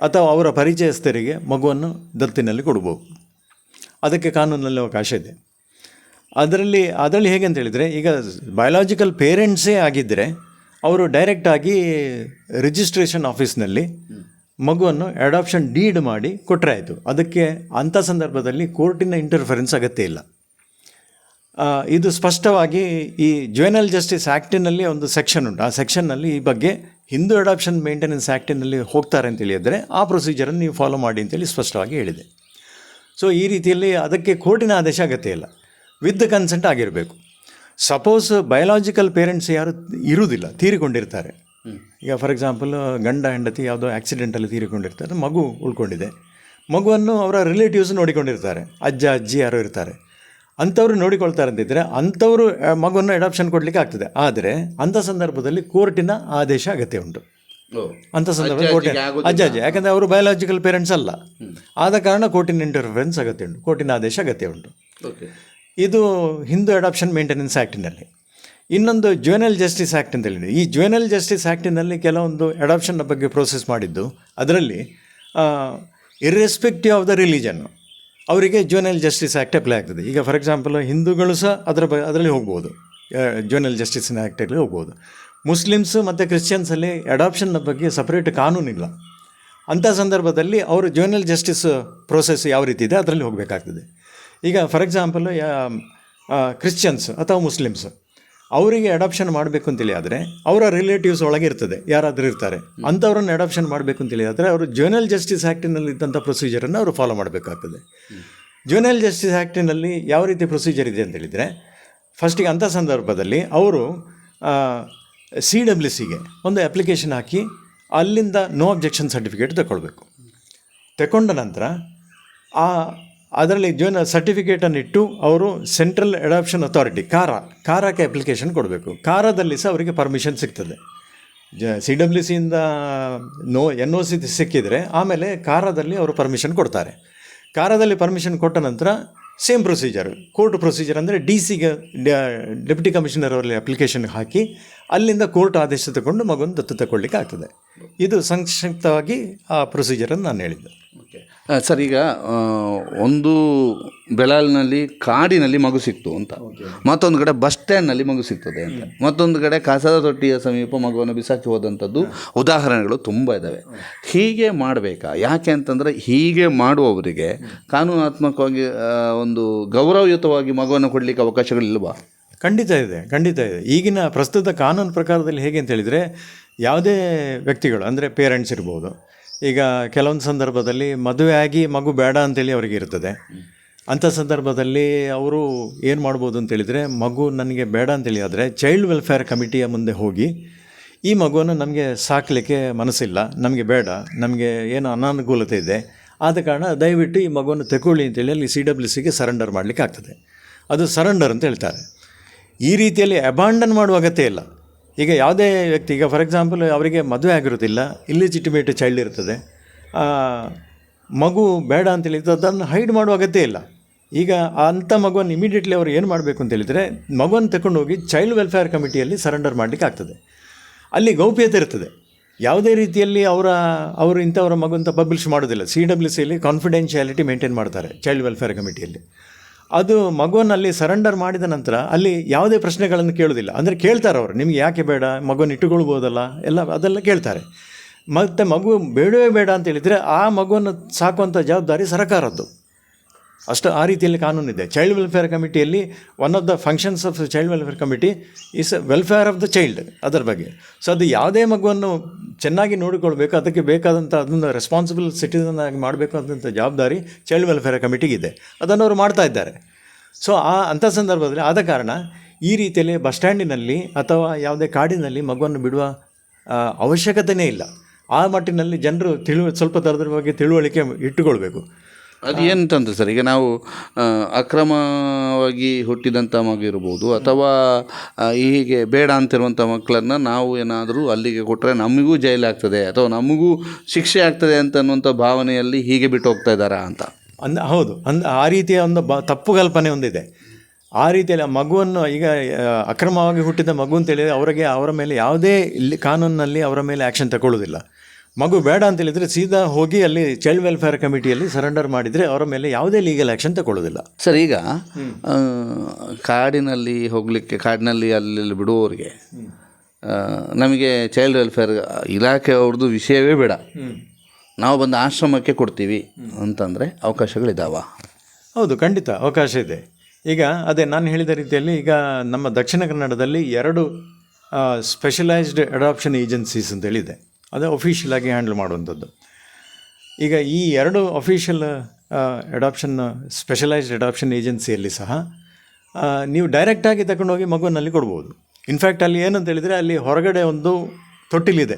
ಅಥವಾ ಅವರ ಪರಿಚಯಸ್ಥರಿಗೆ ಮಗುವನ್ನು ದತ್ತಿನಲ್ಲಿ ಕೊಡ್ಬೋದು. ಅದಕ್ಕೆ ಕಾನೂನಲ್ಲಿ ಅವಕಾಶ ಇದೆ. ಅದರಲ್ಲಿ ಅದರಲ್ಲಿ ಹೇಗೆ ಅಂತ ಹೇಳಿದರೆ, ಈಗ ಬಯಾಲಜಿಕಲ್ ಪೇರೆಂಟ್ಸೇ ಆಗಿದ್ದರೆ, ಅವರು ಡೈರೆಕ್ಟಾಗಿ ರಿಜಿಸ್ಟ್ರೇಷನ್ ಆಫೀಸ್ನಲ್ಲಿ ಮಗುವನ್ನು ಅಡಾಪ್ಷನ್ ಡೀಡ್ ಮಾಡಿ ಕೊಟ್ಟರೆ ಆಯಿತು. ಅದಕ್ಕೆ ಅಂಥ ಸಂದರ್ಭದಲ್ಲಿ ಕೋರ್ಟಿನ ಇಂಟರ್ಫರೆನ್ಸ್ ಅಗತ್ಯ ಇಲ್ಲ. ಇದು ಸ್ಪಷ್ಟವಾಗಿ ಈ ಜುವೆನಲ್ ಜಸ್ಟಿಸ್ ಆ್ಯಕ್ಟಿನಲ್ಲಿ ಒಂದು ಸೆಕ್ಷನ್ ಉಂಟು. ಆ ಸೆಕ್ಷನ್ನಲ್ಲಿ ಈ ಬಗ್ಗೆ ಹಿಂದೂ ಅಡಾಪ್ಷನ್ ಮೇಂಟೆನೆನ್ಸ್ ಆ್ಯಕ್ಟಿನಲ್ಲಿ ಹೋಗ್ತಾರೆ ಅಂತ ಹೇಳಿದರೆ, ಆ ಪ್ರೊಸೀಜರನ್ನು ನೀವು ಫಾಲೋ ಮಾಡಿ ಅಂತೇಳಿ ಸ್ಪಷ್ಟವಾಗಿ ಹೇಳಿದೆ. ಸೊ ಈ ರೀತಿಯಲ್ಲಿ ಅದಕ್ಕೆ ಕೋರ್ಟಿನ ಆದೇಶ ಅಗತ್ಯ ಇಲ್ಲ. ವಿತ್ ಕನ್ಸೆಂಟ್ ಆಗಿರಬೇಕು. ಸಪೋಸ್ ಬಯಲಾಜಿಕಲ್ ಪೇರೆಂಟ್ಸ್ ಯಾರು ಇರುವುದಿಲ್ಲ ತೀರಿಕೊಂಡಿರ್ತಾರೆ. ಈಗ ಫಾರ್ ಎಕ್ಸಾಂಪಲ್ ಗಂಡ ಹೆಂಡತಿ ಯಾವುದೋ ಆಕ್ಸಿಡೆಂಟಲ್ಲಿ ತೀರಿಕೊಂಡಿರ್ತಾರೆ ಮಗು ಉಳ್ಕೊಂಡಿದೆ. ಮಗುವನ್ನು ಅವರ ರಿಲೇಟಿವ್ಸ್ ನೋಡಿಕೊಂಡಿರ್ತಾರೆ ಅಜ್ಜ ಅಜ್ಜಿ ಯಾರು ಇರ್ತಾರೆ. ಅಂಥವ್ರು ನೋಡಿಕೊಳ್ತಾರೆ ಅಂತಿದ್ದರೆ ಅಂಥವರು ಮಗುವನ್ನು ಅಡಾಪ್ಷನ್ ಕೊಡಲಿಕ್ಕೆ ಆಗ್ತದೆ. ಆದರೆ ಅಂಥ ಸಂದರ್ಭದಲ್ಲಿ ಕೋರ್ಟಿನ ಆದೇಶ ಅಗತ್ಯ ಉಂಟು. ಅಂಥ ಸಂದರ್ಭದಲ್ಲಿ ಕೋರ್ಟಿನ ಅಜ್ಜ ಅಜ್ಜಿ. ಯಾಕಂದರೆ ಅವರು ಬಯಾಲಜಿಕಲ್ ಪೇರೆಂಟ್ಸ್ ಅಲ್ಲ. ಆದ ಕಾರಣ ಕೋರ್ಟಿನ ಇಂಟರ್ಫರೆನ್ಸ್ ಅಗತ್ಯ ಉಂಟು. ಕೋರ್ಟಿನ ಆದೇಶ ಅಗತ್ಯ ಉಂಟು. ಇದು ಹಿಂದೂ ಅಡಾಪ್ಷನ್ ಮೇಂಟೆನೆನ್ಸ್ ಆ್ಯಕ್ಟಿನಲ್ಲಿ ಇನ್ನೊಂದು ಜ್ಯುವೆನಲ್ ಜಸ್ಟಿಸ್ ಆ್ಯಕ್ಟ್ ಈ ಜ್ಯೂನಲ್ ಜಸ್ಟಿಸ್ ಆ್ಯಕ್ಟಿನಲ್ಲಿ ಕೆಲವೊಂದು ಅಡಾಪ್ಷನ್ನ ಬಗ್ಗೆ ಪ್ರೋಸೆಸ್ ಮಾಡಿದ್ದು. ಅದರಲ್ಲಿ ಇರ್ರೆಸ್ಪೆಕ್ಟಿವ್ ಆಫ್ ದ ರಿಲಿಜನ್ ಅವರಿಗೆ ಜ್ಯೂನಲ್ ಜಸ್ಟಿಸ್ ಆ್ಯಕ್ಟ್ ಅಪ್ಲೈ ಆಗ್ತದೆ. ಈಗ ಫಾರ್ ಎಕ್ಸಾಂಪಲ್ ಹಿಂದೂಗಳು ಸಹ ಅದರ ಬ, ಅದರಲ್ಲಿ ಹೋಗ್ಬೋದು. ಜ್ಯೂನಲ್ ಜಸ್ಟಿಸಿನ ಆ್ಯಕ್ಟಲ್ಲಿ ಹೋಗ್ಬೋದು. ಮುಸ್ಲಿಮ್ಸ್ ಮತ್ತು ಕ್ರಿಶ್ಚಿಯನ್ಸಲ್ಲಿ ಅಡಾಪ್ಷನ್ನ ಬಗ್ಗೆ ಸಪ್ರೇಟ್ ಕಾನೂನಿಲ್ಲ ಅಂಥ ಸಂದರ್ಭದಲ್ಲಿ ಅವರು ಜ್ಯೂನಲ್ ಜಸ್ಟಿಸ್ ಪ್ರೋಸೆಸ್ ಯಾವ ರೀತಿ ಇದೆ, ಅದರಲ್ಲಿ ಹೋಗಬೇಕಾಗ್ತದೆ. ಈಗ ಫಾರ್ ಎಕ್ಸಾಂಪಲ್ ಕ್ರಿಶ್ಚಿಯನ್ಸ್ ಅಥವಾ ಮುಸ್ಲಿಮ್ಸ್ ಅವರಿಗೆ ಅಡಾಪ್ಷನ್ ಮಾಡಬೇಕು ಅಂತೇಳಿ ಆದರೆ, ಅವರ ರಿಲೇಟಿವ್ಸ್ ಒಳಗೆ ಇರ್ತದೆ, ಯಾರಾದರೂ ಇರ್ತಾರೆ. ಅಂಥವ್ರನ್ನ ಅಡಾಪ್ಷನ್ ಮಾಡಬೇಕು ಅಂತೇಳಿ ಆದರೆ, ಅವರು ಜ್ಯೂನಲ್ ಜಸ್ಟಿಸ್ ಆ್ಯಕ್ಟಿನಲ್ಲಿ ಇದ್ದಂಥ ಪ್ರೊಸೀಜರನ್ನು ಅವರು ಫಾಲೋ ಮಾಡಬೇಕಾಗ್ತದೆ. ಜ್ಯೂನಲ್ ಜಸ್ಟಿಸ್ ಆ್ಯಕ್ಟಿನಲ್ಲಿ ಯಾವ ರೀತಿ ಪ್ರೊಸೀಜರ್ ಇದೆ ಅಂತ ಹೇಳಿದರೆ ಫಸ್ಟಿಗೆ ಅಂಥ ಸಂದರ್ಭದಲ್ಲಿ ಅವರು ಸಿ ಡಬ್ಲ್ಯೂ ಸಿಗೆ ಒಂದು ಅಪ್ಲಿಕೇಶನ್ ಹಾಕಿ, ಅಲ್ಲಿಂದ ನೋ ಅಬ್ಜೆಕ್ಷನ್ ಸರ್ಟಿಫಿಕೇಟ್ ತಗೊಳ್ಬೇಕು. ತಗೊಂಡ ನಂತರ, ಆ ಅದರಲ್ಲಿ ಜೋನ್ ಸರ್ಟಿಫಿಕೇಟನ್ನು ಇಟ್ಟು ಅವರು ಸೆಂಟ್ರಲ್ ಅಡಾಪ್ಷನ್ ಅಥಾರಿಟಿ ಕಾರ ಕಾರಕ್ಕೆ ಅಪ್ಲಿಕೇಶನ್ ಕೊಡಬೇಕು. ಕಾರದಲ್ಲಿ ಸಹ ಅವರಿಗೆ ಪರ್ಮಿಷನ್ ಸಿಗ್ತದೆ. ಜ ಸಿ ಡಬ್ಲ್ಯೂ ಸಿಯಿಂದ ನೋ ಎನ್ ಒ ಸಿ ಸಿಕ್ಕಿದರೆ ಆಮೇಲೆ ಕಾರದಲ್ಲಿ ಅವರು ಪರ್ಮಿಷನ್ ಕೊಡ್ತಾರೆ. ಕಾರದಲ್ಲಿ ಪರ್ಮಿಷನ್ ಕೊಟ್ಟ ನಂತರ ಸೇಮ್ ಪ್ರೊಸೀಜರ್ ಕೋರ್ಟ್ ಪ್ರೊಸೀಜರ್ ಅಂದರೆ ಡಿ ಸಿಗೆ ಡೆಪ್ಯೂಟಿ ಕಮಿಷನರ್ ಅವರಲ್ಲಿ ಅಪ್ಲಿಕೇಶನ್ ಹಾಕಿ ಅಲ್ಲಿಂದ ಕೋರ್ಟ್ ಆದೇಶ ತಗೊಂಡು ಮಗುವನ್ನು ದತ್ತು ತಗೊಳ್ಳಿಕ್ಕೆ ಆಗ್ತದೆ ಇದು ಸಂಕ್ಷಿಪ್ತವಾಗಿ ಆ ಪ್ರೊಸೀಜರನ್ನು ನಾನು ಹೇಳಿದ್ದೆ. ಓಕೆ ಸರ್ ಈಗ ಒಂದು ಬೆಳಾಲ್ನಲ್ಲಿ ಕಾಡಿನಲ್ಲಿ ಮಗು ಸಿಕ್ತು ಅಂತ. ಮತ್ತೊಂದು ಕಡೆ ಬಸ್ ಸ್ಟ್ಯಾಂಡ್ನಲ್ಲಿ ಮಗು ಸಿಗ್ತದೆ ಅಂತ. ಮತ್ತೊಂದು ಕಡೆ ಕಸದ ತೊಟ್ಟಿಯ ಸಮೀಪ ಮಗುವನ್ನು ಬಿಸಾಕಿ ಹೋದಂಥದ್ದು ಉದಾಹರಣೆಗಳು ತುಂಬ ಇದ್ದಾವೆ ಹೀಗೆ ಮಾಡಬೇಕಾ? ಯಾಕೆ ಅಂತಂದರೆ ಹೀಗೆ ಮಾಡುವವರಿಗೆ ಕಾನೂನಾತ್ಮಕವಾಗಿ ಒಂದು ಗೌರವಯುತವಾಗಿ ಮಗುವನ್ನು ಕೊಡಲಿಕ್ಕೆ ಅವಕಾಶಗಳಿಲ್ವಾ? ಖಂಡಿತ ಇದೆ ಖಂಡಿತ ಇದೆ. ಈಗಿನ ಪ್ರಸ್ತುತ ಕಾನೂನು ಪ್ರಕಾರದಲ್ಲಿ ಹೇಗೆ ಅಂತ ಹೇಳಿದರೆ ಯಾವುದೇ ವ್ಯಕ್ತಿಗಳು ಅಂದರೆ ಪೇರೆಂಟ್ಸ್ ಇರ್ಬೋದು ಈಗ ಕೆಲವೊಂದು ಸಂದರ್ಭದಲ್ಲಿ ಮದುವೆ ಆಗಿ ಮಗು ಬೇಡ ಅಂತೇಳಿ ಅವರಿಗೆ ಇರ್ತದೆ. ಅಂಥ ಸಂದರ್ಭದಲ್ಲಿ ಅವರು ಏನು ಮಾಡ್ಬೋದು ಅಂತೇಳಿದರೆ ಮಗು ನನಗೆ ಬೇಡ ಅಂತೇಳಿ ಆದರೆ ಚೈಲ್ಡ್ ವೆಲ್ಫೇರ್ ಕಮಿಟಿಯ ಮುಂದೆ ಹೋಗಿ ಈ ಮಗುವನ್ನು ನಮಗೆ ಸಾಕಲಿಕ್ಕೆ ಮನಸ್ಸಿಲ್ಲ, ನಮಗೆ ಬೇಡ, ನಮಗೆ ಏನು ಅನಾನುಕೂಲತೆ ಇದೆ. ಆದ ಕಾರಣ ದಯವಿಟ್ಟು ಈ ಮಗುವನ್ನು ತೆಕೊಳ್ಳಿ ಅಂತೇಳಿ ಅಲ್ಲಿ ಸಿ ಡಬ್ಲ್ಯೂ ಸಿಗೆ ಸರೆಂಡರ್ ಮಾಡಲಿಕ್ಕೆ ಆಗ್ತದೆ. ಅದು ಸರೆಂಡರ್ ಅಂತ ಹೇಳ್ತಾರೆ. ಈ ರೀತಿಯಲ್ಲಿ ಅಬಾಂಡನ್ ಮಾಡುವ ಅಗತ್ಯ ಇಲ್ಲ. ಈಗ ಯಾವುದೇ ವ್ಯಕ್ತಿ, ಈಗ ಫಾರ್ ಎಕ್ಸಾಂಪಲ್ ಅವರಿಗೆ ಮದುವೆ ಆಗಿರೋದಿಲ್ಲ ಇಲ್ಲಿಜಿಟಿಮೇಟ್ ಚೈಲ್ಡ್ ಇರ್ತದೆ ಮಗು ಬೇಡ ಅಂತೇಳಿ ಅದನ್ನು ಹೈಡ್ ಮಾಡುವ ಅಗತ್ಯ ಇಲ್ಲ. ಈಗ ಅಂಥ ಮಗುವನ್ನು ಇಮಿಡಿಯೇಟ್ಲಿ ಅವರು ಏನು ಮಾಡಬೇಕು ಅಂತ ಹೇಳಿದರೆ, ಮಗುವನ್ನು ತಗೊಂಡೋಗಿ ಚೈಲ್ಡ್ ವೆಲ್ಫೇರ್ ಕಮಿಟಿಯಲ್ಲಿ ಸರೆಂಡರ್ ಮಾಡಲಿಕ್ಕೆ ಆಗ್ತದೆ. ಅಲ್ಲಿ ಗೌಪ್ಯತೆ ಇರ್ತದೆ. ಯಾವುದೇ ರೀತಿಯಲ್ಲಿ ಅವರ, ಅವರು ಇಂಥವರ ಮಗು ಅಂತ ಪಬ್ಲಿಷ್ ಮಾಡೋದಿಲ್ಲ ಸಿ ಡಬ್ಲ್ಯೂ ಸಿಯಲ್ಲಿ ಕಾನ್ಫಿಡೆನ್ಷಿಯಾಲಿಟಿ ಮೇಂಟೈನ್ ಮಾಡ್ತಾರೆ ಚೈಲ್ಡ್ ವೆಲ್ಫೇರ್ ಕಮಿಟಿಯಲ್ಲಿ. ಅದು ಮಗುವನ್ನಲ್ಲಿ ಸರೆಂಡರ್ ಮಾಡಿದ ನಂತರ ಅಲ್ಲಿ ಯಾವುದೇ ಪ್ರಶ್ನೆಗಳನ್ನು ಕೇಳೋದಿಲ್ಲ ಅಂದರೆ ಕೇಳ್ತಾರೆ ಅವರು, ನಿಮಗೆ ಯಾಕೆ ಬೇಡ? ಮಗುವನ್ನು ಇಟ್ಟುಕೊಳ್ಬೋದಲ್ಲ? ಎಲ್ಲ ಅದೆಲ್ಲ ಕೇಳ್ತಾರೆ. ಮತ್ತು ಮಗು ಬೇಡವೇ ಬೇಡ ಅಂತ ಹೇಳಿದರೆ ಆ ಮಗುವನ್ನು ಸಾಕುವಂಥ ಜವಾಬ್ದಾರಿ ಸರ್ಕಾರದ್ದು. ಅಷ್ಟು ಆ ರೀತಿಯಲ್ಲಿ ಕಾನೂನಿದೆ. Child welfare ಕಮಿಟಿಯಲ್ಲಿ one of the functions of child welfare committee is welfare of the child ಅದರ ಬಗ್ಗೆ. ಸೊ ಅದು ಯಾವುದೇ ಮಗುವನ್ನು ಚೆನ್ನಾಗಿ ನೋಡಿಕೊಳ್ಬೇಕು, ಅದಕ್ಕೆ ಬೇಕಾದಂಥ ಅದನ್ನು ರೆಸ್ಪಾನ್ಸಿಬಲ್ ಸಿಟಿಸನ್ ಆಗಿ ಮಾಡಬೇಕು ಅಂತ ಜವಾಬ್ದಾರಿ ಚೈಲ್ಡ್ ವೆಲ್ಫೇರ್ ಕಮಿಟಿಗಿದೆ ಅದನ್ನು ಅವರು ಮಾಡ್ತಾ ಇದ್ದಾರೆ. ಸೊ ಆ ಅಂಥ ಸಂದರ್ಭದಲ್ಲಿ ಆದ ಕಾರಣ ಈ ರೀತಿಯಲ್ಲಿ ಬಸ್ ಸ್ಟ್ಯಾಂಡಿನಲ್ಲಿ ಅಥವಾ ಯಾವುದೇ ಕಾಡಿನಲ್ಲಿ ಮಗುವನ್ನು ಬಿಡುವ ಅವಶ್ಯಕತೆಯೇ ಇಲ್ಲ. ಆ ಮಟ್ಟಿನಲ್ಲಿ ಜನರು ತಿಳುವ, ಸ್ವಲ್ಪ ಥರದ ಬಗ್ಗೆ ತಿಳುವಳಿಕೆ ಇಟ್ಟುಕೊಳ್ಬೇಕು. ಅದು ಏನಂತಂದ್ರೆ ಸರ್, ಈಗ ನಾವು ಅಕ್ರಮವಾಗಿ ಹುಟ್ಟಿದಂಥ ಮಗು ಇರ್ಬೋದು ಅಥವಾ ಹೀಗೆ ಬೇಡ ಅಂತಿರುವಂಥ ಮಕ್ಕಳನ್ನು ನಾವು ಏನಾದರೂ ಅಲ್ಲಿಗೆ ಕೊಟ್ಟರೆ ನಮಗೂ ಜೈಲಾಗ್ತದೆ ಅಥವಾ ನಮಗೂ ಶಿಕ್ಷೆ ಆಗ್ತದೆ ಅಂತ ಅನ್ನುವಂಥ ಭಾವನೆಯಲ್ಲಿ ಹೀಗೆ ಬಿಟ್ಟು ಹೋಗ್ತಾ ಇದ್ದಾರಾ ಅಂತ? ಅಂದ, ಹೌದು. ಅಂದ, ಆ ರೀತಿಯ ಒಂದು ಬ, ತಪ್ಪು ಕಲ್ಪನೆ ಒಂದಿದೆ. ಆ ರೀತಿಯಲ್ಲಿ ಮಗುವನ್ನು, ಈಗ ಅಕ್ರಮವಾಗಿ ಹುಟ್ಟಿದ ಮಗು ಅಂತೇಳಿದರೆ ಅವರಿಗೆ ಅವರ ಮೇಲೆ ಯಾವುದೇ ಇಲ್ಲಿ ಕಾನೂನಿನಲ್ಲಿ ಅವರ ಮೇಲೆ ಆ್ಯಕ್ಷನ್ ತಗೊಳ್ಳೋದಿಲ್ಲ ಮಗು ಬೇಡ ಅಂತ ಹೇಳಿದರೆ ಸೀದಾ ಹೋಗಿ ಅಲ್ಲಿ ಚೈಲ್ಡ್ ವೆಲ್ಫೇರ್ ಕಮಿಟಿಯಲ್ಲಿ ಸರೆಂಡರ್ ಮಾಡಿದರೆ ಅವರ ಮೇಲೆ ಯಾವುದೇ ಲೀಗಲ್ ಆ್ಯಕ್ಷನ್ ತಗೊಳ್ಳೋದಿಲ್ಲ. ಸರ್ ಈಗ ಕಾಡಿನಲ್ಲಿ ಹೋಗಲಿಕ್ಕೆ ಕಾಡಿನಲ್ಲಿ ಅಲ್ಲಿ ಬಿಡುವವರಿಗೆ ನಮಗೆ ಚೈಲ್ಡ್ ವೆಲ್ಫೇರ್ ಇಲಾಖೆ ಅವ್ರದ್ದು ವಿಷಯವೇ ಬೇಡ. ನಾವು ಬಂದು ಆಶ್ರಮಕ್ಕೆ ಕೊಡ್ತೀವಿ ಅಂತಂದರೆ ಅವಕಾಶಗಳಿದ್ದಾವ ಹೌದು ಖಂಡಿತ ಅವಕಾಶ ಇದೆ. ಈಗ ಅದೇ ನಾನು ಹೇಳಿದ ರೀತಿಯಲ್ಲಿ ಈಗ ನಮ್ಮ ದಕ್ಷಿಣ ಕನ್ನಡದಲ್ಲಿ ಎರಡು ಸ್ಪೆಷಲೈಸ್ಡ್ ಅಡಾಪ್ಷನ್ ಏಜೆನ್ಸೀಸ್ ಅಂತೇಳಿದೆ ಅದು ಅಫಿಷಿಯಲ್ ಆಗಿ ಹ್ಯಾಂಡಲ್ ಮಾಡುವಂಥದ್ದು. ಈಗ ಈ ಎರಡು ಅಫಿಷಿಯಲ್ ಅಡಾಪ್ಷನ್ ಸ್ಪೆಷಲೈಸ್ಡ್ ಅಡಾಪ್ಷನ್ ಏಜೆನ್ಸಿಯಲ್ಲಿ ಸಹ ನೀವು ಡೈರೆಕ್ಟಾಗಿ ತಗೊಂಡೋಗಿ ಮಗುವಿನಲ್ಲಿ ಕೊಡ್ಬೋದು. ಇನ್ಫ್ಯಾಕ್ಟ್ ಅಲ್ಲಿ ಏನಂತ ಹೇಳಿದರೆ ಅಲ್ಲಿ ಹೊರಗಡೆ ಒಂದು ತೊಟ್ಟಿಲಿದೆ.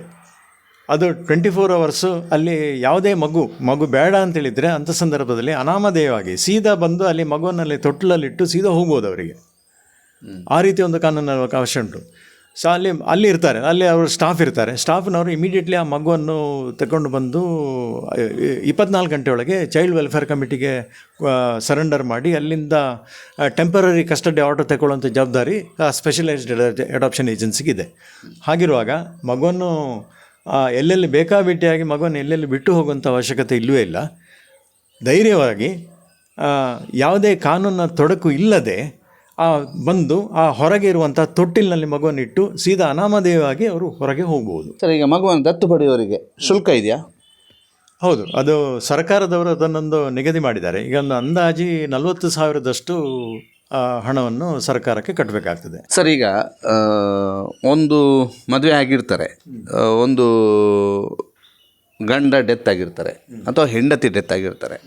ಅದು ಟ್ವೆಂಟಿ ಫೋರ್ ಅವರ್ಸು ಅಲ್ಲಿ ಯಾವುದೇ ಮಗು ಮಗು ಬೇಡ ಅಂತೇಳಿದರೆ ಅಂಥ ಸಂದರ್ಭದಲ್ಲಿ ಅನಾಮಧೇಯವಾಗಿ ಸೀದಾ ಬಂದು ಅಲ್ಲಿ ಮಗುವನ್ನಲ್ಲಿ ತೊಟ್ಟಿಲಲ್ಲಿಟ್ಟು ಸೀದಾ ಹೋಗ್ಬೋದು ಅವರಿಗೆ. ಆ ರೀತಿ ಒಂದು ಕಾನೂನು ಅವಕಾಶ ಉಂಟು. ಸೊ ಅಲ್ಲಿ ಅಲ್ಲಿ ಇರ್ತಾರೆ ಅಲ್ಲಿ ಅವರು ಸ್ಟಾಫ್ ಇರ್ತಾರೆ. ಸ್ಟಾಫ್ನವರು ಇಮಿಡಿಯೇಟ್ಲಿ ಆ ಮಗುವನ್ನು ತಗೊಂಡು ಬಂದು ಇಪ್ಪತ್ನಾಲ್ಕು ಗಂಟೆ ಒಳಗೆ ಚೈಲ್ಡ್ ವೆಲ್ಫೇರ್ ಕಮಿಟಿಗೆ ಸರೆಂಡರ್ ಮಾಡಿ ಅಲ್ಲಿಂದ ಟೆಂಪರರಿ ಕಸ್ಟಡಿ ಆರ್ಡರ್ ತಗೊಳ್ಳುವಂಥ ಜವಾಬ್ದಾರಿ ಸ್ಪೆಷಲೈಸ್ಡ್ ಅಡಾಪ್ಷನ್ ಇದೆ. ಹಾಗಿರುವಾಗ ಮಗುವನ್ನು ಆ, ಎಲ್ಲೆಲ್ಲಿ ಬೇಕಾಬಿಟ್ಟಿಯಾಗಿ ಮಗುವನ್ನು ಎಲ್ಲೆಲ್ಲಿ ಬಿಟ್ಟು ಹೋಗುವಂಥ ಅವಶ್ಯಕತೆ ಇಲ್ಲವೇ ಇಲ್ಲ. ಧೈರ್ಯವಾಗಿ ಯಾವುದೇ ಕಾನೂನಿನ ತೊಡಕು ಇಲ್ಲದೆ ಆ ಬಂದು ಆ ಹೊರಗೆ ಇರುವಂಥ ತೊಟ್ಟಿಲಿನಲ್ಲಿ ಮಗುವನ್ನಿಟ್ಟು ಸೀದಾ ಅನಾಮಧೇಯವಾಗಿ ಅವರು ಹೊರಗೆ ಹೋಗ್ಬೋದು. ಸರ್ ಈಗ ಮಗುವನ್ನು ದತ್ತು ಪಡೆಯುವವರಿಗೆ ಶುಲ್ಕ ಇದೆಯಾ? ಹೌದು ಅದು ಸರ್ಕಾರದವರು ಅದನ್ನೊಂದು ನಿಗದಿ ಮಾಡಿದ್ದಾರೆ. ಈಗ ಒಂದು ಅಂದಾಜಿ ನಲವತ್ತು ಸಾವಿರದಷ್ಟು ಹಣವನ್ನು ಸರ್ಕಾರಕ್ಕೆ ಕಟ್ಟಬೇಕಾಗ್ತದೆ. ಸರ್ ಈಗ ಒಂದು ಮದುವೆ ಆಗಿರ್ತಾರೆ ಒಂದು ಗಂಡ ಡೆತ್ ಆಗಿರ್ತಾರೆ ಅಥವಾ ಹೆಂಡತಿ ಡೆತ್ ಆಗಿರ್ತಾರೆ.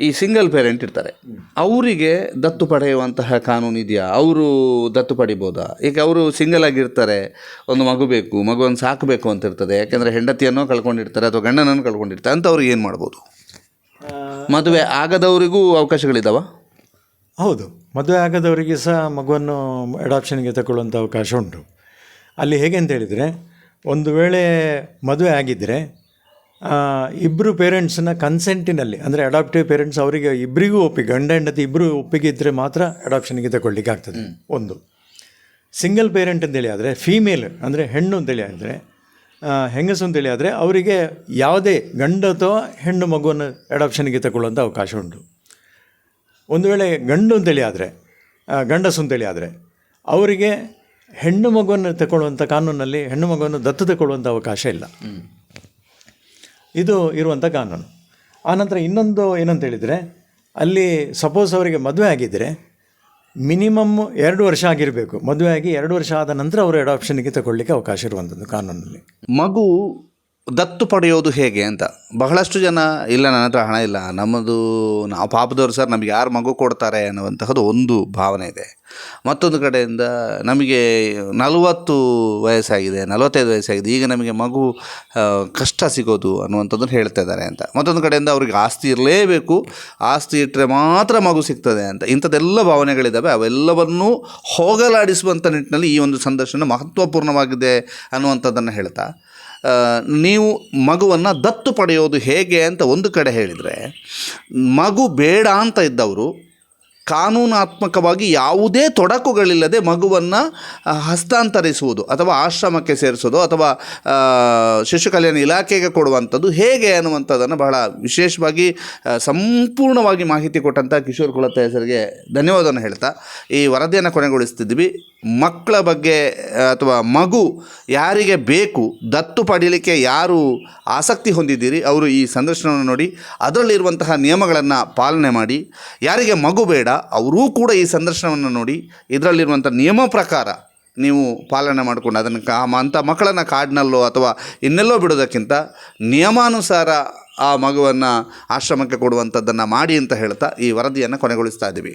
ಈ ಸಿಂಗಲ್ ಪೇರೆಂಟ್ ಇರ್ತಾರೆ. ಅವರಿಗೆ ದತ್ತು ಪಡೆಯುವಂತಹ ಕಾನೂನು ಇದೆಯಾ? ಅವರು ದತ್ತು ಪಡಿಬೋದಾ? ಈಗ ಅವರು ಸಿಂಗಲ್ ಆಗಿರ್ತಾರೆ ಒಂದು ಮಗು ಬೇಕು ಮಗುವನ್ನು ಸಾಕಬೇಕು ಅಂತ ಇರ್ತದೆ. ಯಾಕೆಂದರೆ ಹೆಂಡತಿಯನ್ನು ಕಳ್ಕೊಂಡಿರ್ತಾರೆ ಅಥವಾ ಗಂಡನನ್ನು ಕಳ್ಕೊಂಡಿರ್ತಾರೆ ಅಂತ ಅವ್ರಿಗೆ ಏನು ಮಾಡ್ಬೋದು? ಮದುವೆ ಆಗದವರಿಗೂ ಅವಕಾಶಗಳಿದ್ದಾವ ಹೌದು. ಮದುವೆ ಆಗದವರಿಗೆ ಸಹ ಮಗುವನ್ನು ಅಡಾಪ್ಷನ್ಗೆ ತಗೊಳ್ಳುವಂಥ ಅವಕಾಶ ಉಂಟು. ಅಲ್ಲಿ ಹೇಗೆ ಅಂತ ಹೇಳಿದರೆ ಒಂದು ವೇಳೆ ಮದುವೆ ಆಗಿದ್ದರೆ ಇಬ್ಬರು ಪೇರೆಂಟ್ಸನ್ನ ಕನ್ಸೆಂಟಿನಲ್ಲಿ ಅಂದರೆ ಅಡಾಪ್ಟಿವ್ ಪೇರೆಂಟ್ಸ್ ಅವರಿಗೆ ಇಬ್ಬರಿಗೂ ಒಪ್ಪಿಗೆ ಗಂಡ ಹೆಂಡತಿ ಇಬ್ಬರು ಒಪ್ಪಿಗೆ ಇದ್ದರೆ ಮಾತ್ರ ಅಡಾಪ್ಷನ್ಗೆ ತಗೊಳ್ಳಿಕ್ಕೆ ಆಗ್ತದೆ. ಒಂದು. ಸಿಂಗಲ್ ಪೇರೆಂಟ್ ಅಂತೇಳಿ ಆದರೆ ಫೀಮೇಲ್ ಅಂದರೆ ಹೆಣ್ಣು ಅಂತೇಳಿ ಆದರೆ ಹೆಂಗಸು ಅಂತೇಳಿ ಆದರೆ ಅವರಿಗೆ ಯಾವುದೇ ಗಂಡ ಅಥವಾ ಹೆಣ್ಣು ಮಗುವನ್ನು ಅಡಾಪ್ಷನ್ಗೆ ತಗೊಳ್ಳುವಂಥ ಅವಕಾಶ ಉಂಟು. ಒಂದು ವೇಳೆ ಗಂಡು ಅಂತೇಳಿ ಆದರೆ ಗಂಡಸು ಅಂತೇಳಿ ಆದರೆ ಅವರಿಗೆ ಹೆಣ್ಣು ಮಗುವನ್ನು ತಗೊಳ್ಳುವಂಥ ಕಾನೂನಲ್ಲಿ ಹೆಣ್ಣು ಮಗುವನ್ನು ದತ್ತು ತಗೊಳ್ಳುವಂಥ ಅವಕಾಶ ಇಲ್ಲ. ಇದು ಇರುವಂಥ ಕಾನೂನು. ಆನಂತರ ಇನ್ನೊಂದು ಏನಂತ ಹೇಳಿದರೆ, ಅಲ್ಲಿ ಸಪೋಸ್ ಅವರಿಗೆ ಮದುವೆ ಆಗಿದ್ದರೆ ಮಿನಿಮಮ್ ಎರಡು ವರ್ಷ ಆಗಿರಬೇಕು. ಮದುವೆ ಆಗಿ ಎರಡು ವರ್ಷ ಆದ ನಂತರ ಅವರು ಅಡಾಪ್ಷನ್ಗೆ ತಗೊಳ್ಳಿಕ್ಕೆ ಅವಕಾಶ ಇರುವಂಥದ್ದು ಕಾನೂನಲ್ಲಿ. ಮಗು ದತ್ತು ಪಡೆಯೋದು ಹೇಗೆ ಅಂತ. ಬಹಳಷ್ಟು ಜನ, ಇಲ್ಲ ನನ್ನ ಹತ್ರ ಹಣ ಇಲ್ಲ, ನಮ್ಮದು, ನಾವು ಪಾಪದವ್ರು ಸರ್, ನಮಗೆ ಯಾರು ಮಗು ಕೊಡ್ತಾರೆ ಅನ್ನುವಂತಹದ್ದು ಒಂದು ಭಾವನೆ ಇದೆ. ಮತ್ತೊಂದು ಕಡೆಯಿಂದ ನಮಗೆ ನಲವತ್ತು ವಯಸ್ಸಾಗಿದೆ, ನಲವತ್ತೈದು ವಯಸ್ಸಾಗಿದೆ, ಈಗ ನಮಗೆ ಮಗು ಕಷ್ಟ ಸಿಗೋದು ಅನ್ನುವಂಥದ್ದನ್ನು ಹೇಳ್ತಾ ಇದ್ದಾರೆ ಅಂತ. ಮತ್ತೊಂದು ಕಡೆಯಿಂದ ಅವ್ರಿಗೆ ಆಸ್ತಿ ಇರಲೇಬೇಕು, ಆಸ್ತಿ ಇಟ್ಟರೆ ಮಾತ್ರ ಮಗು ಸಿಗ್ತದೆ ಅಂತ. ಇಂಥದ್ದೆಲ್ಲ ಭಾವನೆಗಳಿದ್ದಾವೆ, ಅವೆಲ್ಲವನ್ನೂ ಹೋಗಲಾಡಿಸುವಂಥ ನಿಟ್ಟಿನಲ್ಲಿ ಈ ಒಂದು ಸಂದರ್ಶನ ಮಹತ್ವಪೂರ್ಣವಾಗಿದೆ ಅನ್ನುವಂಥದ್ದನ್ನು ಹೇಳ್ತಾ ನೀವು ಮಗುವನ್ನು ದತ್ತು ಪಡೆಯೋದು ಹೇಗೆ ಅಂತ ಒಂದು ಕಡೆ ಹೇಳಿದರೆ ಮಗು ಬೇಡ ಅಂತ ಇದ್ದವರು ಕಾನೂನಾತ್ಮಕವಾಗಿ ಯಾವುದೇ ತೊಡಕುಗಳಿಲ್ಲದೆ ಮಗುವನ್ನು ಹಸ್ತಾಂತರಿಸುವುದು ಅಥವಾ ಆಶ್ರಮಕ್ಕೆ ಸೇರಿಸೋದು ಅಥವಾ ಶಿಶು ಕಲ್ಯಾಣ ಇಲಾಖೆಗೆ ಕೊಡುವಂಥದ್ದು ಹೇಗೆ ಅನ್ನುವಂಥದ್ದನ್ನು ಬಹಳ ವಿಶೇಷವಾಗಿ ಸಂಪೂರ್ಣವಾಗಿ ಮಾಹಿತಿ ಕೊಟ್ಟಂಥ ಕಿಶೋರ್ ಕುಲತ್ತ ಹೆಸರಿಗೆ ಧನ್ಯವಾದವನ್ನು ಹೇಳ್ತಾ. ಈ ವರದಿಯನ್ನು ಕೊನೆಗೊಳಿಸ್ತಿದ್ವಿ ಮಕ್ಕಳ ಬಗ್ಗೆ, ಅಥವಾ ಮಗು ಯಾರಿಗೆ ಬೇಕು, ದತ್ತು ಪಡೀಲಿಕ್ಕೆ ಯಾರು ಆಸಕ್ತಿ ಹೊಂದಿದ್ದೀರಿ, ಅವರು ಈ ಸಂದರ್ಶನವನ್ನು ನೋಡಿ ಅದರಲ್ಲಿರುವಂತಹ ನಿಯಮಗಳನ್ನು ಪಾಲನೆ ಮಾಡಿ. ಯಾರಿಗೆ ಮಗು ಬೇಡ ಅವರೂ ಕೂಡ ಈ ಸಂದರ್ಶನವನ್ನು ನೋಡಿ ಇದರಲ್ಲಿರುವಂಥ ನಿಯಮ ಪ್ರಕಾರ ನೀವು ಪಾಲನೆ ಮಾಡಿಕೊಂಡು ಅದನ್ನು ಕಾ ಅಂಥ ಮಕ್ಕಳನ್ನು ಕಾಡಿನಲ್ಲೋ ಅಥವಾ ಇನ್ನೆಲ್ಲೋ ಬಿಡೋದಕ್ಕಿಂತ ನಿಯಮಾನುಸಾರ ಆ ಮಗುವನ್ನು ಆಶ್ರಮಕ್ಕೆ ಕೊಡುವಂಥದ್ದನ್ನು ಮಾಡಿ ಅಂತ ಹೇಳ್ತಾ ಈ ವರದಿಯನ್ನು ಕೊನೆಗೊಳಿಸ್ತಾ ಇದ್ದೀವಿ